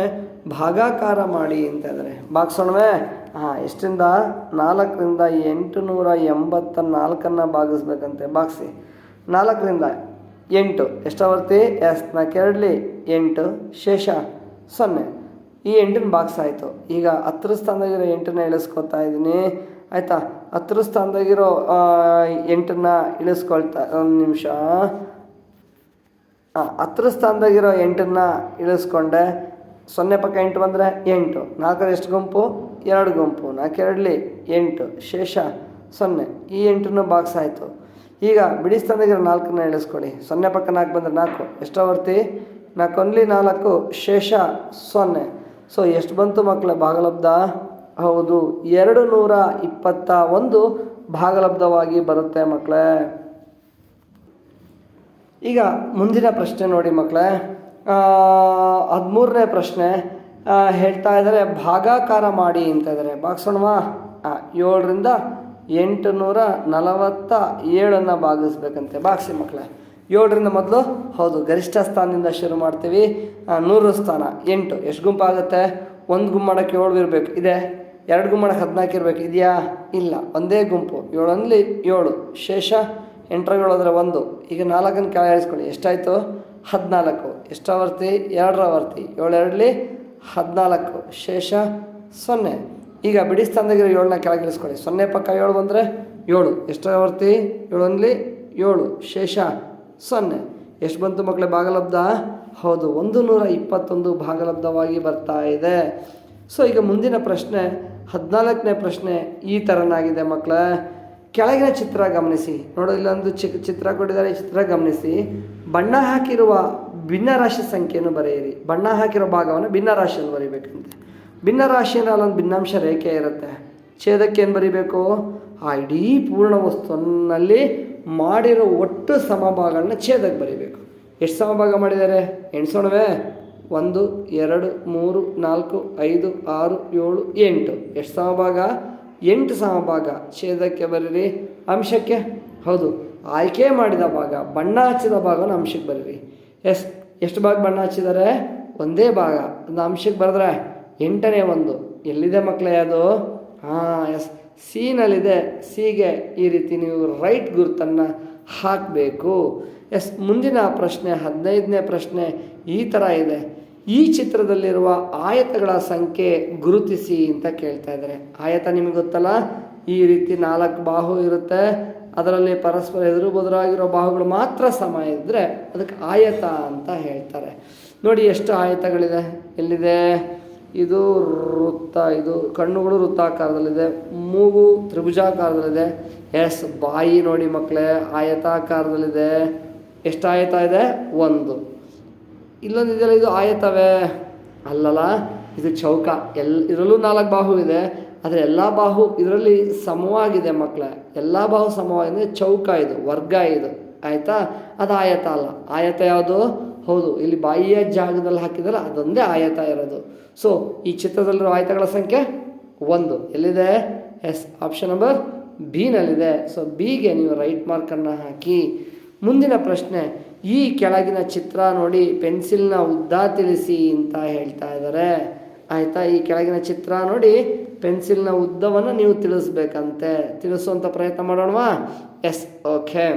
ಭಾಗಾಕಾರ ಮಾಡಿ ಅಂತ ಇದ್ದಾರೆ ಭಾಗಿಸೋಣವೆ ಹಾಂ ಎಷ್ಟರಿಂದ ನಾಲ್ಕರಿಂದ ಎಂಟು ನೂರ ಎಂಬತ್ತ ನಾಲ್ಕನ್ನು ಭಾಗಿಸ್ಬೇಕಂತೆ. ಭಾಗಿಸಿ ನಾಲ್ಕರಿಂದ ಎಂಟು. ಎಷ್ಟಾವರ್ತಿ ಎಸ್ ನಾ ಕೆರಡ್ಲಿ ಎಂಟು, ಶೇಷ ಸೊನ್ನೆ. ಈ ಎಂಟನ್ನು ಬಾಕ್ಸ್ ಆಯಿತು. ಈಗ ಹತ್ತರ ಸ್ಥಾನದಾಗಿರೋ ಎಂಟನ್ನು ಇಳಿಸ್ಕೊತಾ ಇದ್ದೀನಿ. ಆಯಿತಾ? ಹತ್ತರ ಸ್ಥಾನದಾಗಿರೋ ಎಂಟನ್ನು ಇಳಿಸ್ಕೊಳ್ತಾ, ಒಂದು ನಿಮಿಷ. ಹಾಂ ಹತ್ತರ ಸ್ಥಾನದಾಗಿರೋ ಎಂಟನ್ನು ಇಳಿಸ್ಕೊಂಡೆ. ಸೊನ್ನೆ ಪಕ್ಕ ಎಂಟು ಬಂದರೆ ಎಂಟು. ನಾಲ್ಕರ ಎಷ್ಟು ಗುಂಪು? ಎರಡು ಗುಂಪು. ನಾಲ್ಕೆರಡಲಿ ಎಂಟು. ಶೇಷ ಸೊನ್ನೆ. ಈ ಎಂಟನ್ನು ಬಾಕ್ಸ್ ಆಯಿತು. ಈಗ ಬಿಡಿ ಸ್ಥಾನದಾಗಿರೋ ನಾಲ್ಕನ್ನ ಇಳಿಸ್ಕೊಡಿ. ಸೊನ್ನೆ ಪಕ್ಕ ನಾಲ್ಕು ಬಂದರೆ ನಾಲ್ಕು. ಎಷ್ಟಾವರ್ತಿ ನಾಲ್ಕೊಂದ್ಲಿ ನಾಲ್ಕು ಶೇಷ ಸೊನ್ನೆ. ಸೊ ಎಷ್ಟು ಬಂತು ಮಕ್ಕಳ ಭಾಗಲಬ್ಧ ಹೌದು, ಎರಡು ನೂರ ಇಪ್ಪತ್ತ ಒಂದು ಭಾಗಲಬ್ಧವಾಗಿ ಬರುತ್ತೆ ಮಕ್ಕಳೇ ಈಗ ಮುಂದಿನ ಪ್ರಶ್ನೆ ನೋಡಿ ಮಕ್ಕಳೇ ಹದಿಮೂರನೇ ಪ್ರಶ್ನೆ ಹೇಳ್ತಾ ಇದ್ದಾರೆ, ಭಾಗಾಕಾರ ಮಾಡಿ ಅಂತ ಇದ್ದಾರೆ. ಬಾಗ್ಸೋಣವಾ ಏಳರಿಂದ ಎಂಟು ನೂರ ನಲವತ್ತ ಏಳನ್ನು ಭಾಗಿಸ್ಬೇಕಂತೆ. ಭಾಗಿಸಿ ಮಕ್ಕಳೇ ಏಳರಿಂದ ಮೊದಲು, ಹೌದು, ಗರಿಷ್ಠ ಸ್ಥಾನದಿಂದ ಶುರು ಮಾಡ್ತೀವಿ. ನೂರು ಸ್ಥಾನ, ಎಂಟು. ಎಷ್ಟು ಗುಂಪಾಗುತ್ತೆ? ಒಂದು ಗುಂಪು ಮಾಡೋಕ್ಕೆ ಏಳು ಇರಬೇಕು. ಇದೆ? ಎರಡು ಮಾಡೋಕ್ಕೆ ಹದಿನಾಲ್ಕು ಇರಬೇಕು ಇದೆಯಾ? ಇಲ್ಲ. ಒಂದೇ ಗುಂಪು. ಏಳೊಂದ್ಲಿ ಏಳು. ಶೇಷ ಎಂಟರಗಳು ಹೋದರೆ ಒಂದು. ಈಗ ನಾಲ್ಕನ್ನು ಕೆಳ ಇಳಿಸ್ಕೊಳ್ಳಿ. ಎಷ್ಟಾಯಿತು? ಹದಿನಾಲ್ಕು. ಎಷ್ಟಾವರ್ತಿ? ಎರಡರವರ್ತಿ. ಏಳೆರಡಲಿ ಹದಿನಾಲ್ಕು. ಶೇಷ, ಸೊನ್ನೆ. ಈಗ ಬಿಡಿ ಸ್ಥಾನದಾಗಿರೋ ಏಳನ್ನ ಕೆಳಗೆ ಇಳಿಸ್ಕೊಳ್ಳಿ. ಸೊನ್ನೆ ಪಕ್ಕ ಏಳು ಬಂದರೆ ಏಳು. ಎಷ್ಟಾವರ್ತಿ ಏಳೊಂದ್ಲಿ ಏಳು. ಶೇಷ, ಸೊನ್ನೆ. ಎಷ್ಟು ಬಂತು ಮಕ್ಕಳೇ? ಭಾಗಲಬ್ಧ? ಹೌದು. ಒಂದು ನೂರ ಇಪ್ಪತ್ತೊಂದು ಭಾಗಲಬ್ಧವಾಗಿ ಬರ್ತಾ ಇದೆ. ಸೊ ಈಗ ಮುಂದಿನ ಪ್ರಶ್ನೆ, ಹದಿನಾಲ್ಕನೇ ಪ್ರಶ್ನೆ ಈ ಥರನಾಗಿದೆ ಮಕ್ಕಳ ಕೆಳಗಿನ ಚಿತ್ರ ಗಮನಿಸಿ. ನೋಡೋ ಇಲ್ಲೊಂದು ಚಿಕ್ಕ ಚಿತ್ರ ಕೊಟ್ಟಿದ್ದಾರೆ. ಈ ಚಿತ್ರ ಗಮನಿಸಿ. ಬಣ್ಣ ಹಾಕಿರುವ ಭಿನ್ನ ರಾಶಿ ಸಂಖ್ಯೆಯನ್ನು ಬರೆಯಿರಿ. ಬಣ್ಣ ಹಾಕಿರೋ ಭಾಗವನ್ನು ಭಿನ್ನ ರಾಶಿಯನ್ನು ಬರೀಬೇಕಂತೆ. ಭಿನ್ನ ರಾಶಿ ಅಂದರೆ ಅಲ್ಲೊಂದು ಭಿನ್ನಾಂಶ ರೇಖೆ ಇರುತ್ತೆ. ಛೇದಕ್ಕೆ ಏನು ಬರೀಬೇಕು? ಆ ಇಡೀ ಪೂರ್ಣ ವಸ್ತುವಿನಲ್ಲಿ ಮಾಡಿರೋ ಒಟ್ಟು ಸಮಭಾಗಗಳನ್ನ ಛೇದಕ್ಕೆ ಬರೀಬೇಕು. ಎಷ್ಟು ಸಮಭಾಗ ಮಾಡಿದ್ದಾರೆ? ಎಣಿಸೋಣವೇ ಒಂದು, ಎರಡು, ಮೂರು, ನಾಲ್ಕು, ಐದು, ಆರು, ಏಳು, ಎಂಟು. ಎಷ್ಟು ಸಮಭಾಗ? ಎಂಟು ಸಮಭಾಗ. ಛೇದಕ್ಕೆ ಬರೀರಿ. ಅಂಶಕ್ಕೆ? ಹೌದು. ಆಯ್ಕೆ ಮಾಡಿದ ಭಾಗ, ಬಣ್ಣ ಹಚ್ಚಿದ ಭಾಗವನ್ನು ಅಂಶಕ್ಕೆ ಬರೀರಿ. ಎಸ್, ಎಷ್ಟು ಭಾಗ ಬಣ್ಣ ಹಚ್ಚಿದ್ದಾರೆ ಒಂದೇ ಭಾಗ. ಒಂದು ಅಂಶಕ್ಕೆ ಬರೆದ್ರೆ ಎಂಟನೇ ಒಂದು. ಎಲ್ಲಿದೆ ಮಕ್ಕಳೇ ಅದು? ಹಾಂ, ಎಸ್. ಸಿನಲ್ಲಿದೆ ಸಿಗೆ ಈ ರೀತಿ ನೀವು ರೈಟ್ ಗುರುತನ್ನು ಹಾಕಬೇಕು. ಎಸ್, ಮುಂದಿನ ಪ್ರಶ್ನೆ, ಹದಿನೈದನೇ ಪ್ರಶ್ನೆ ಈ ಥರ ಇದೆ. ಈ ಚಿತ್ರದಲ್ಲಿರುವ ಆಯತಗಳ ಸಂಖ್ಯೆ ಗುರುತಿಸಿ ಅಂತ ಕೇಳ್ತಾ ಇದ್ದಾರೆ. ಆಯತ ನಿಮಗೆ ಗೊತ್ತಲ್ಲ? ಈ ರೀತಿ ನಾಲ್ಕು ಬಾಹು ಇರುತ್ತೆ. ಅದರಲ್ಲಿ ಪರಸ್ಪರ ಎದುರು ಬದುರಾಗಿರೋ ಬಾಹುಗಳು ಮಾತ್ರ ಸಮ ಇದ್ದರೆ ಅದಕ್ಕೆ ಆಯತ ಅಂತ ಹೇಳ್ತಾರೆ. ನೋಡಿ ಎಷ್ಟು ಆಯತಗಳಿದೆ. ಎಲ್ಲಿದೆ? ಇದು ವೃತ್ತ, ಇದು ಕಣ್ಣುಗಳು ವೃತ್ತಾಕಾರದಲ್ಲಿದೆ. ಮೂಗು ತ್ರಿಭುಜಾಕಾರದಲ್ಲಿದೆ. ಎಸ್, ಬಾಯಿ ನೋಡಿ ಮಕ್ಕಳೇ ಆಯತಾಕಾರದಲ್ಲಿದೆ. ಎಷ್ಟು ಆಯತ ಇದೆ? ಒಂದು. ಇಲ್ಲೊಂದು ಇದೆಯಲ್ಲ, ಇದು ಆಯತವೇ? ಅಲ್ಲಲ್ಲ, ಇದು ಚೌಕ. ಎಲ್, ಇದರಲ್ಲೂ ನಾಲ್ಕು ಬಾಹು ಇದೆ. ಆದರೆ ಎಲ್ಲ ಬಾಹು ಇದರಲ್ಲಿ ಸಮವಾಗಿದೆ ಮಕ್ಕಳೇ ಎಲ್ಲ ಬಾಹು ಸಮವಾಗಿದೆ ಚೌಕ ಇದು, ವರ್ಗ ಇದು. ಆಯಿತಾ? ಅದು ಆಯತ ಅಲ್ಲ. ಆಯತ ಯಾವುದು? ಹೌದು, ಇಲ್ಲಿ ಬಾಯಿಯ ಜಾಗದಲ್ಲಿ ಹಾಕಿದ್ರೆ ಅದೊಂದೇ ಆಯತ ಇರೋದು. ಸೊ ಈ ಚಿತ್ರದಲ್ಲಿರೋ ಆಯತಗಳ ಸಂಖ್ಯೆ ಒಂದು. ಎಲ್ಲಿದೆ? ಎಸ್ ಆಪ್ಷನ್ ನಂಬರ್ ಬಿನಲ್ಲಿದೆ. ಸೊ ಬಿಗೆ ನೀವು ರೈಟ್ ಮಾರ್ಕನ್ನು ಹಾಕಿ, ಮುಂದಿನ ಪ್ರಶ್ನೆ, ಈ ಕೆಳಗಿನ ಚಿತ್ರ ನೋಡಿ ಪೆನ್ಸಿಲ್ನ ಉದ್ದ ತಿಳಿಸಿ ಅಂತ ಹೇಳ್ತಾ ಇದ್ದಾರೆ ಆಯಿತಾ? ಈ ಕೆಳಗಿನ ಚಿತ್ರ ನೋಡಿ ಪೆನ್ಸಿಲ್ನ ಉದ್ದವನ್ನು ನೀವು ತಿಳಿಸ್ಬೇಕಂತೆ. ತಿಳಿಸುವಂಥ ಪ್ರಯತ್ನ ಮಾಡೋಣವಾ? ಎಸ್ ಓಕೆ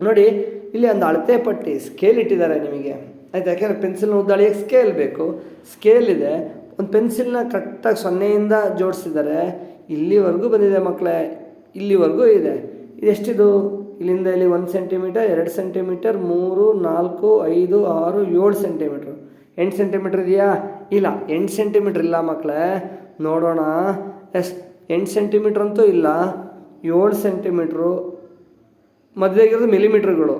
ನೋಡಿ, ಇಲ್ಲಿ ಒಂದು ಅಳತೆ ಪಟ್ಟಿ ಸ್ಕೇಲ್ ಇಟ್ಟಿದ್ದಾರೆ ನಿಮಗೆ. ಆಯ್ತು? ಯಾಕೆಂದರೆ ಪೆನ್ಸಿಲ್ನ ಉದ್ದ ಅಳಿಯೋಕ್ಕೆ ಸ್ಕೇಲ್ ಬೇಕು. ಸ್ಕೇಲ್ ಇದೆ. ಒಂದು ಪೆನ್ಸಿಲ್ನ ಕರೆಕ್ಟಾಗಿ ಸೊನ್ನೆಯಿಂದ ಜೋಡಿಸಿದ್ದಾರೆ ಇಲ್ಲಿವರೆಗೂ ಬಂದಿದೆ ಮಕ್ಕಳೇ ಇಲ್ಲಿವರೆಗೂ ಇದೆ. ಇದೆಷ್ಟಿದು? ಇಲ್ಲಿಂದ ಇಲ್ಲಿ ಒಂದು ಸೆಂಟಿಮೀಟರ್ ಎರಡು ಸೆಂಟಿಮೀಟರ್ ಮೂರು, ನಾಲ್ಕು, ಐದು, ಆರು, ಏಳು ಸೆಂಟಿಮೀಟ್ರು ಎಂಟು ಸೆಂಟಿಮೀಟ್ರ್ ಇದೆಯಾ? ಇಲ್ಲ, ಎಂಟು ಸೆಂಟಿಮೀಟ್ರ್ ಇಲ್ಲ ಮಕ್ಕಳೇ ನೋಡೋಣ. ಎಸ್, ಎಂಟು ಸೆಂಟಿಮೀಟ್ರ್ ಅಂತೂ ಇಲ್ಲ. ಏಳು ಸೆಂಟಿಮೀಟ್ರು ಮದುವೆಗಿರೋದು ಮಿಲಿಮೀಟ್ರ್ಗಳು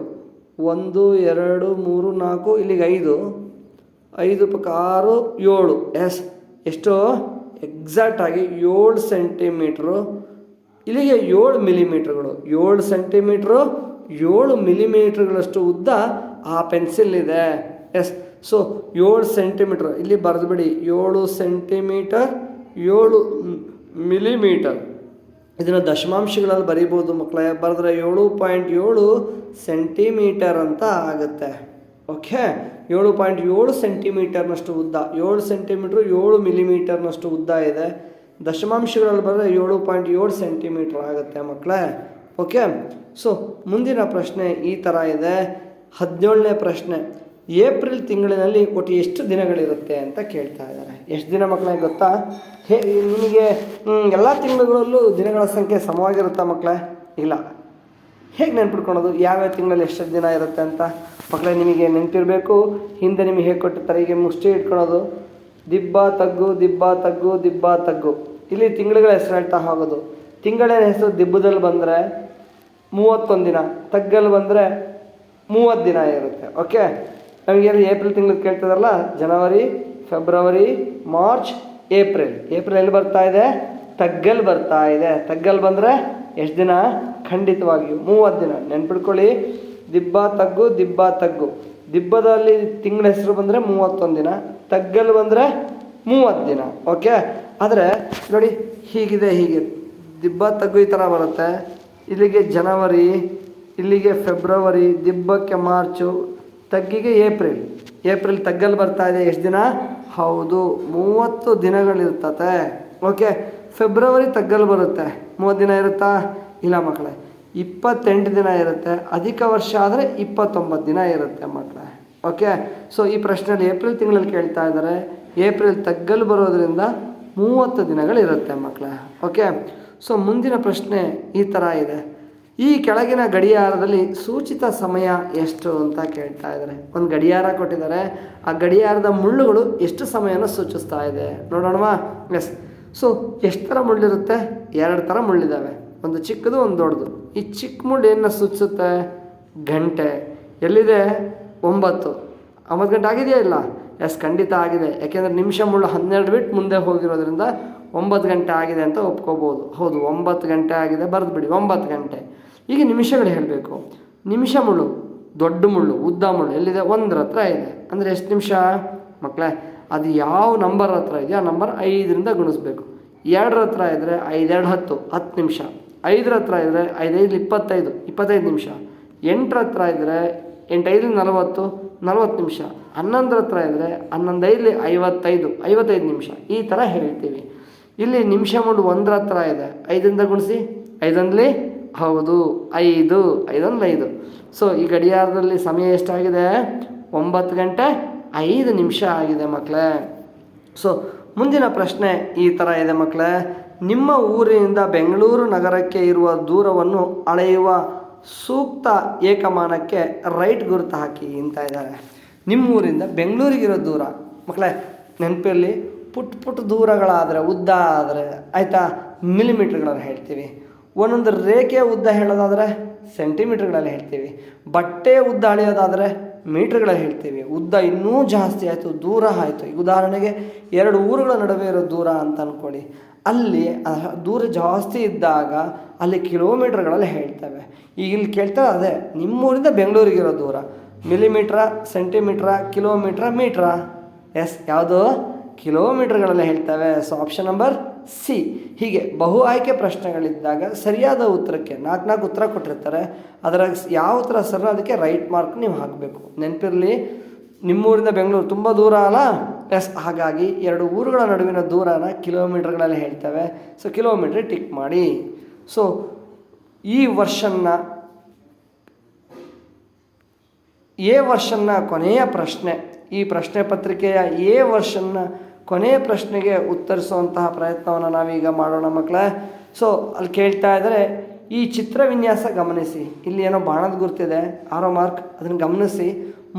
ಒಂದು, ಎರಡು, ಮೂರು, ನಾಲ್ಕು, ಇಲ್ಲಿಗೆ ಐದು. ಐದು ಪಕ್ಕ ಆರು, ಏಳು. ಎಸ್, ಎಷ್ಟು? ಎಕ್ಸಾಕ್ಟಾಗಿ ಏಳು ಸೆಂಟಿಮೀಟ್ರು ಇಲ್ಲಿಗೆ ಏಳು ಮಿಲಿಮೀಟ್ರ್ಗಳು ಏಳು ಸೆಂಟಿಮೀಟ್ರು ಏಳು ಮಿಲಿಮೀಟ್ರ್ಗಳಷ್ಟು ಉದ್ದ ಆ ಪೆನ್ಸಿಲ್ ಇದೆ. ಎಸ್ ಸೊ ಏಳು ಸೆಂಟಿಮೀಟ್ರ್ ಇಲ್ಲಿ ಬರೆದುಬಿಡಿ ಏಳು ಸೆಂಟಿಮೀಟರ್ ಏಳು ಮಿಲಿಮೀಟರ್ ಇದನ್ನು ದಶಮಾಂಶಗಳಲ್ಲಿ ಬರೀಬೋದು ಮಕ್ಕಳೇ, ಬರೆದ್ರೆ ಏಳು ಪಾಯಿಂಟ್ ಏಳು ಸೆಂಟಿಮೀಟರ್ ಅಂತ ಆಗುತ್ತೆ. ಓಕೆ ಏಳು ಪಾಯಿಂಟ್ ಏಳು ಸೆಂಟಿಮೀಟರ್ನಷ್ಟು ಉದ್ದ, ಏಳು ಸೆಂಟಿಮೀಟ್ರ್ ಏಳು ಮಿಲಿಮೀಟರ್ನಷ್ಟು ಉದ್ದ ಇದೆ. ದಶಮಾಂಶಗಳಲ್ಲಿ ಬಂದರೆ ಏಳು ಪಾಯಿಂಟ್ ಏಳು ಸೆಂಟಿಮೀಟ್ರ್ ಆಗುತ್ತೆ ಮಕ್ಕಳೇ. ಓಕೆ ಸೊ ಮುಂದಿನ ಪ್ರಶ್ನೆ ಈ ಥರ ಇದೆ. ಹದಿನೇಳನೇ ಪ್ರಶ್ನೆ, ಏಪ್ರಿಲ್ ತಿಂಗಳಿನಲ್ಲಿ ಒಟ್ಟು ಎಷ್ಟು ದಿನಗಳಿರುತ್ತೆ ಅಂತ ಕೇಳ್ತಾ ಇದ್ದಾರೆ. ಎಷ್ಟು ದಿನ ಮಕ್ಕಳೇ ಗೊತ್ತಾ? ಹೇ, ನಿಮಗೆ ಎಲ್ಲ ತಿಂಗಳುಗಳಲ್ಲೂ ದಿನಗಳ ಸಂಖ್ಯೆ ಸಮವಾಗಿರುತ್ತಾ ಮಕ್ಕಳೇ? ಇಲ್ಲ. ಹೇಗೆ ನೆನ್ಪಿಟ್ಕೊಳೋದು ಯಾವ್ಯಾವ ತಿಂಗಳಲ್ಲಿ ಎಷ್ಟು ದಿನ ಇರುತ್ತೆ ಅಂತ? ಮಕ್ಕಳೇ, ನಿಮಗೆ ನೆನಪಿರಬೇಕು. ಹಿಂದೆ ನಿಮಗೆ ಹೇಗೆ ಕೊಟ್ಟಿರ್ತಾರೆ ಈಗ ಮುಷ್ಟಿ ಇಟ್ಕೊಳೋದು ದಿಬ್ಬ ತಗ್ಗು ದಿಬ್ಬ ತಗ್ಗು ದಿಬ್ಬ ತಗ್ಗು. ಇಲ್ಲಿ ತಿಂಗಳುಗಳ ಹೆಸರು ಹೇಳ್ತಾ ಹೋಗೋದು. ತಿಂಗಳಿನ ಹೆಸರು ದಿಬ್ಬದಲ್ಲಿ ಬಂದರೆ ಮೂವತ್ತೊಂದು ದಿನ ತಗ್ಗಲ್ಲಿ ಬಂದರೆ ಮೂವತ್ತು ದಿನ ಇರುತ್ತೆ. ಓಕೆ ನಮಗೇನು ಏಪ್ರಿಲ್ ತಿಂಗಳು ಕೇಳ್ತದಲ್ಲ ಜನವರಿ, ಫೆಬ್ರವರಿ, ಮಾರ್ಚ್, ಏಪ್ರಿಲ್. ಏಪ್ರಿಲ್ ಎಲ್ಲಿ ಬರ್ತಾ ಇದೆ? ತಗ್ಗಲ್ಲಿ ಬರ್ತಾ ಇದೆ. ತಗ್ಗಲ್ಲಿ ಬಂದರೆ ಎಷ್ಟು ದಿನ? ಖಂಡಿತವಾಗಿಯೂ ಮೂವತ್ತು ದಿನ. ನೆನ್ಪಿಡ್ಕೊಳ್ಳಿ ದಿಬ್ಬ ತಗ್ಗು ದಿಬ್ಬ ತಗ್ಗು. ದಿಬ್ಬದಲ್ಲಿ ತಿಂಗಳ ಹೆಸರು ಬಂದರೆ ಮೂವತ್ತೊಂದು ದಿನ ತಗ್ಗಲ್ಲಿ ಬಂದರೆ ಮೂವತ್ತು ದಿನ. ಓಕೆ ಆದರೆ ನೋಡಿ ಹೀಗಿದೆ ಹೀಗೆ. ದಿಬ್ಬ ತಗ್ಗು ಈ ಥರ ಬರುತ್ತೆ. ಇಲ್ಲಿಗೆ ಜನವರಿ, ಇಲ್ಲಿಗೆ ಫೆಬ್ರವರಿ, ದಿಬ್ಬಕ್ಕೆ ಮಾರ್ಚು, ತಗ್ಗಿಗೆ ಏಪ್ರಿಲ್. ಏಪ್ರಿಲ್ ತಗ್ಗಲ್ಲಿ ಬರ್ತಾ ಇದೆ ಎಷ್ಟು ದಿನ? ಹೌದು, ಮೂವತ್ತು ದಿನಗಳಿರ್ತತೆ. ಓಕೆ, ಫೆಬ್ರವರಿ ತಗ್ಗಲ್ಲಿ ಬರುತ್ತೆ. ಮೂವತ್ತು ದಿನ ಇರುತ್ತಾ? ಇಲ್ಲ ಮಕ್ಕಳೇ, ಇಪ್ಪತ್ತೆಂಟು ದಿನ ಇರುತ್ತೆ. ಅಧಿಕ ವರ್ಷ ಆದರೆ ಇಪ್ಪತ್ತೊಂಬತ್ತು ದಿನ ಇರುತ್ತೆ ಮಕ್ಕಳೇ. ಓಕೆ, ಸೊ ಈ ಪ್ರಶ್ನೆಯಲ್ಲಿ ಏಪ್ರಿಲ್ ತಿಂಗಳಲ್ಲಿ ಕೇಳ್ತಾ ಇದ್ದಾರೆ. ಏಪ್ರಿಲ್ ತಗ್ಗಲ್ಲಿ ಬರೋದ್ರಿಂದ ಮೂವತ್ತು ದಿನಗಳಿರುತ್ತೆ ಮಕ್ಕಳ. ಓಕೆ ಸೊ ಮುಂದಿನ ಪ್ರಶ್ನೆ ಈ ಥರ ಇದೆ. ಈ ಕೆಳಗಿನ ಗಡಿಯಾರದಲ್ಲಿ ಸೂಚಿತ ಸಮಯ ಎಷ್ಟು ಅಂತ ಕೇಳ್ತಾ ಇದ್ದಾರೆ. ಒಂದು ಗಡಿಯಾರ ಕೊಟ್ಟಿದ್ದಾರೆ. ಆ ಗಡಿಯಾರದ ಮುಳ್ಳುಗಳು ಎಷ್ಟು ಸಮಯನ ಸೂಚಿಸ್ತಾ ಇದೆ? ನೋಡೋಣವಾ? ಎಸ್ ಸೊ ಎಷ್ಟು ಥರ ಮುಳ್ಳಿರುತ್ತೆ? ಎರಡು ಥರ ಮುಳ್ಳಿದ್ದಾವೆ ಒಂದು ಚಿಕ್ಕದು, ಒಂದು ದೊಡ್ಡದು. ಈ ಚಿಕ್ಕ ಮುಳ್ಳು ಏನನ್ನ ಸೂಚಿಸುತ್ತೆ? ಗಂಟೆ. ಎಲ್ಲಿದೆ? ಒಂಬತ್ತು. ಒಂಬತ್ತು ಗಂಟೆ ಆಗಿದೆಯಾ ಇಲ್ಲ? ಎಸ್ ಖಂಡಿತ ಆಗಿದೆ. ಯಾಕೆಂದರೆ ನಿಮಿಷ ಮುಳ್ಳು ಹನ್ನೆರಡು ಬಿಟ್ಟು ಮುಂದೆ ಹೋಗಿರೋದ್ರಿಂದ ಒಂಬತ್ತು ಗಂಟೆ ಆಗಿದೆ ಅಂತ ಒಪ್ಕೋಬೋದು. ಹೌದು, ಒಂಬತ್ತು ಗಂಟೆ ಆಗಿದೆ. ಬರೆದು ಬಿಡಿ ಒಂಬತ್ತು ಗಂಟೆ. ಈಗ ನಿಮಿಷಗಳು ಹೇಳಬೇಕು. ನಿಮಿಷ ಮುಳ್ಳು, ದೊಡ್ಡ ಮುಳ್ಳು, ಉದ್ದ ಮುಳ್ಳು ಎಲ್ಲಿದೆ? ಒಂದರ ಹತ್ರ ಇದೆ. ಅಂದರೆ ಎಷ್ಟು ನಿಮಿಷ? ಮಕ್ಕಳೇ ಅದು ಯಾವ ನಂಬರ್ ಹತ್ರ ಇದೆಯೋ ಆ ನಂಬರ್ ಐದರಿಂದ ಗುಣಿಸ್ಬೇಕು. ಎರಡರ ಹತ್ರ ಇದ್ದರೆ ಐದೆರಡು ಹತ್ತು ಹತ್ತು ನಿಮಿಷ. ಐದರ ಹತ್ರ ಇದ್ದರೆ ಐದೈದು ಇಪ್ಪತ್ತೈದು ಇಪ್ಪತ್ತೈದು ನಿಮಿಷ. ಎಂಟರ ಹತ್ರ ಇದ್ದರೆ ಎಂಟೈದು ನಲವತ್ತು ನಲವತ್ತು ನಿಮಿಷ. ಹನ್ನೊಂದರ ಹತ್ರ ಇದ್ದರೆ ಹನ್ನೊಂದೈದಲಿ ಐವತ್ತೈದು ಐವತ್ತೈದು ನಿಮಿಷ. ಈ ಥರ ಹೇಳ್ತೀವಿ. ಇಲ್ಲಿ ನಿಮಿಷ ಮುಂಡು ಒಂದರ ಹತ್ರ ಇದೆ. ಐದರಿಂದ ಗುಣಿಸಿ ಐದೊಂದಲಿ ಹೌದು, ಐದು ಐದೊಂದು ಐದು. ಸೊ ಈ ಗಡಿಯಾರದಲ್ಲಿ ಸಮಯ ಎಷ್ಟಾಗಿದೆ? ಒಂಬತ್ತು ಗಂಟೆ ಐದು ನಿಮಿಷ ಆಗಿದೆ ಮಕ್ಕಳೇ ಸೊ ಮುಂದಿನ ಪ್ರಶ್ನೆ ಈ ಥರ ಇದೆ ಮಕ್ಕಳೇ ನಿಮ್ಮ ಊರಿನಿಂದ ಬೆಂಗಳೂರು ನಗರಕ್ಕೆ ಇರುವ ದೂರವನ್ನು ಅಳೆಯುವ ಸೂಕ್ತ ಏಕಮಾನಕ್ಕೆ ರೈಟ್ ಗುರುತು ಹಾಕಿ ಅಂತ ಇದ್ದಾರೆ. ನಿಮ್ಮೂರಿಂದ ಬೆಂಗಳೂರಿಗಿರೋ ದೂರ. ಮಕ್ಕಳೇ, ನೆನಪಿರಲಿ, ಪುಟ್ ಪುಟ್ ದೂರಗಳಾದರೆ ಉದ್ದ ಆದರೆ ಆಯಿತಾ? ಮಿಲಿಮೀಟ್ರ್ಗಳನ್ನು ಹೇಳ್ತೀವಿ. ಒಂದೊಂದು ರೇಖೆಯ ಉದ್ದ ಹೇಳೋದಾದರೆ ಸೆಂಟಿಮೀಟ್ರ್ಗಳಲ್ಲಿ ಹೇಳ್ತೀವಿ. ಬಟ್ಟೆ ಉದ್ದ ಅಳೆಯೋದಾದರೆ ಮೀಟ್ರ್ಗಳಲ್ಲಿ ಹೇಳ್ತೀವಿ. ಉದ್ದ ಇನ್ನೂ ಜಾಸ್ತಿ ಆಯಿತು, ದೂರ ಆಯಿತು. ಈಗ ಉದಾಹರಣೆಗೆ ಎರಡು ಊರುಗಳ ನಡುವೆ ಇರೋ ದೂರ ಅಂತ ಅಂದ್ಕೊಳ್ಳಿ ಅಲ್ಲಿ ದೂರ ಜಾಸ್ತಿ ಇದ್ದಾಗ ಅಲ್ಲಿ ಕಿಲೋಮೀಟ್ರ್ಗಳಲ್ಲಿ ಹೇಳ್ತವೆ. ಈಗ ಇಲ್ಲಿ ಕೇಳ್ತಾ ಅದೇ ನಿಮ್ಮೂರಿಂದ ಬೆಂಗಳೂರಿಗಿರೋ ದೂರ. ಮಿಲಿಮೀಟ್ರ ಸೆಂಟಿಮೀಟ್ರ ಕಿಲೋಮೀಟ್ರ ಮೀಟ್ರಾ ಎಸ್ ಯಾವುದು? ಕಿಲೋಮೀಟ್ರ್ಗಳಲ್ಲಿ ಹೇಳ್ತೇವೆ. ಸೊ ಆಪ್ಷನ್ ನಂಬರ್ ಸಿ ಹೀಗೆ ಬಹು ಆಯ್ಕೆ ಪ್ರಶ್ನೆಗಳಿದ್ದಾಗ ಸರಿಯಾದ ಉತ್ತರಕ್ಕೆ ನಾಲ್ಕು ನಾಲ್ಕು ಉತ್ತರ ಕೊಟ್ಟಿರ್ತಾರೆ. ಅದರ ಯಾವ ಉತ್ತರ ಸರ್, ಅದಕ್ಕೆ ರೈಟ್ ಮಾರ್ಕ್ ನೀವು ಹಾಕಬೇಕು. ನೆನಪಿರಲಿ, ನಿಮ್ಮೂರಿಂದ ಬೆಂಗಳೂರು ತುಂಬ ದೂರ ಅಲ್ಲ? ಎಸ್ ಹಾಗಾಗಿ ಎರಡು ಊರುಗಳ ನಡುವಿನ ದೂರನ ಕಿಲೋಮೀಟ್ರ್ಗಳಲ್ಲಿ ಹೇಳ್ತವೆ. ಸೊ ಕಿಲೋಮೀಟ್ರ್ ಟಿಕ್ ಮಾಡಿ. ಸೊ ಈ ವರ್ಷನ್ನ, ಎ ವರ್ಷನ್ನ ಕೊನೆಯ ಪ್ರಶ್ನೆ, ಈ ಪ್ರಶ್ನೆ ಪತ್ರಿಕೆಯ ಎ ವರ್ಷನ್ನ ಕೊನೆಯ ಪ್ರಶ್ನೆಗೆ ಉತ್ತರಿಸುವಂತಹ ಪ್ರಯತ್ನವನ್ನು ನಾವೀಗ ಮಾಡೋಣ ಮಕ್ಕಳೇ. ಸೊ ಅಲ್ಲಿ ಕೇಳ್ತಾ ಇದ್ದಾರೆ, ಈ ಚಿತ್ರ ವಿನ್ಯಾಸ ಗಮನಿಸಿ. ಇಲ್ಲಿ ಏನೋ ಬಾಣದ ಗುರ್ತಿದೆ ಆರೋ ಮಾರ್ಕ್ ಅದನ್ನು ಗಮನಿಸಿ.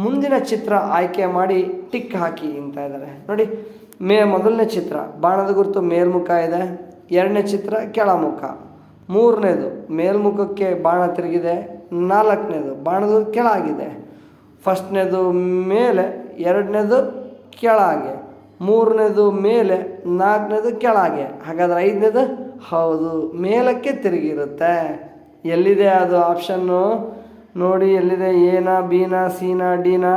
ಮುಂದಿನ ಚಿತ್ರ ಆಯ್ಕೆ ಮಾಡಿ ಟಿಕ್ ಹಾಕಿ ಅಂತ ಇದ್ದಾರೆ. ನೋಡಿ, ಮೇ, ಮೊದಲನೇ ಚಿತ್ರ, ಬಾಣದ ಗುರುತು ಮೇಲ್ಮುಖ ಇದೆ, ಎರಡನೇ ಚಿತ್ರ ಕೆಳಮುಖ. ಮೂರನೇದು, ಮೇಲ್ಮುಖಕ್ಕೆ ಬಾಣ ತಿರುಗಿದೆ. ನಾಲ್ಕನೇದು, ಬಾಣದ ಕೆಳಗಿದೆ. ಫಸ್ಟ್ನೇದು ಮೇಲೆ, ಎರಡನೇದು ಕೆಳಗೆ. ಮೂರನೇದು ಮೇಲೆ, ನಾಲ್ಕನೇದು ಕೆಳಗೆ. ಹಾಗಾದ್ರೆ ಐದನೇದು ಹೌದು, ಮೇಲಕ್ಕೆ ತಿರುಗಿರುತ್ತೆ. ಎಲ್ಲಿದೆ ಅದು ಆಪ್ಷನ್ನು? ನೋಡಿ, ಎಲ್ಲಿದೆ? ಏನಾ ಬೀನಾ, ಸೀನಾ, ಡಿನಾ?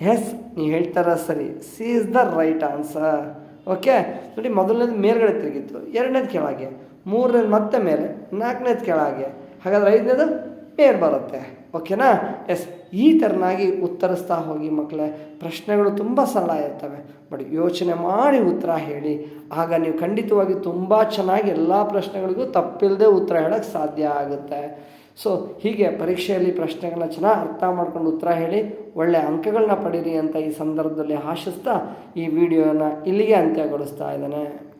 ಎಸ್, ನೀವು ಹೇಳ್ತಾರ ಸರಿ. C is the right answer. Okay? ನೋಡಿ, ಮೊದಲನೇದು ಮೇಲ್ಗಡೆ ತಿರುಗಿತ್ತು, ಎರಡನೇದು ಕೆಳಗೆ. ಮೂರನೇದು ಮತ್ತೆ ಮೇಲೆ ನಾಲ್ಕನೇದು ಕೆಳಗೆ, ಹಾಗಾದ್ರೆ ಐದನೇದು ಮೇಲೆ ಬರುತ್ತೆ. ಓಕೆನಾ? ಎಸ್, ಈ ಥರನಾಗಿ ಉತ್ತರಿಸ್ತಾ ಹೋಗಿ ಮಕ್ಕಳೇ, ಪ್ರಶ್ನೆಗಳು ತುಂಬ ಸರಳ ಇರ್ತವೆ. ಬಟ್ ಯೋಚನೆ ಮಾಡಿ ಉತ್ತರ ಹೇಳಿ. ಆಗ ನೀವು ಖಂಡಿತವಾಗಿ ತುಂಬ ಚೆನ್ನಾಗಿ ಎಲ್ಲ ಪ್ರಶ್ನೆಗಳಿಗೂ ತಪ್ಪಿಲ್ಲದೆ ಉತ್ತರ ಹೇಳೋಕ್ಕೆ ಸಾಧ್ಯ ಆಗುತ್ತೆ. ಸೊ, ಹೀಗೆ ಪರೀಕ್ಷೆಯಲ್ಲಿ ಪ್ರಶ್ನೆಗಳನ್ನ ಚೆನ್ನಾಗಿ ಅರ್ಥ ಮಾಡ್ಕೊಂಡು ಉತ್ತರ ಹೇಳಿ ಒಳ್ಳೆಯ ಅಂಕಗಳನ್ನ ಪಡೀರಿ ಅಂತ ಈ ಸಂದರ್ಭದಲ್ಲಿ ಆಶಿಸ್ತಾ ಈ ವಿಡಿಯೋನ ಇಲ್ಲಿಗೆ ಅಂತ್ಯಗೊಳಿಸ್ತಾ ಇದ್ದೇನೆ.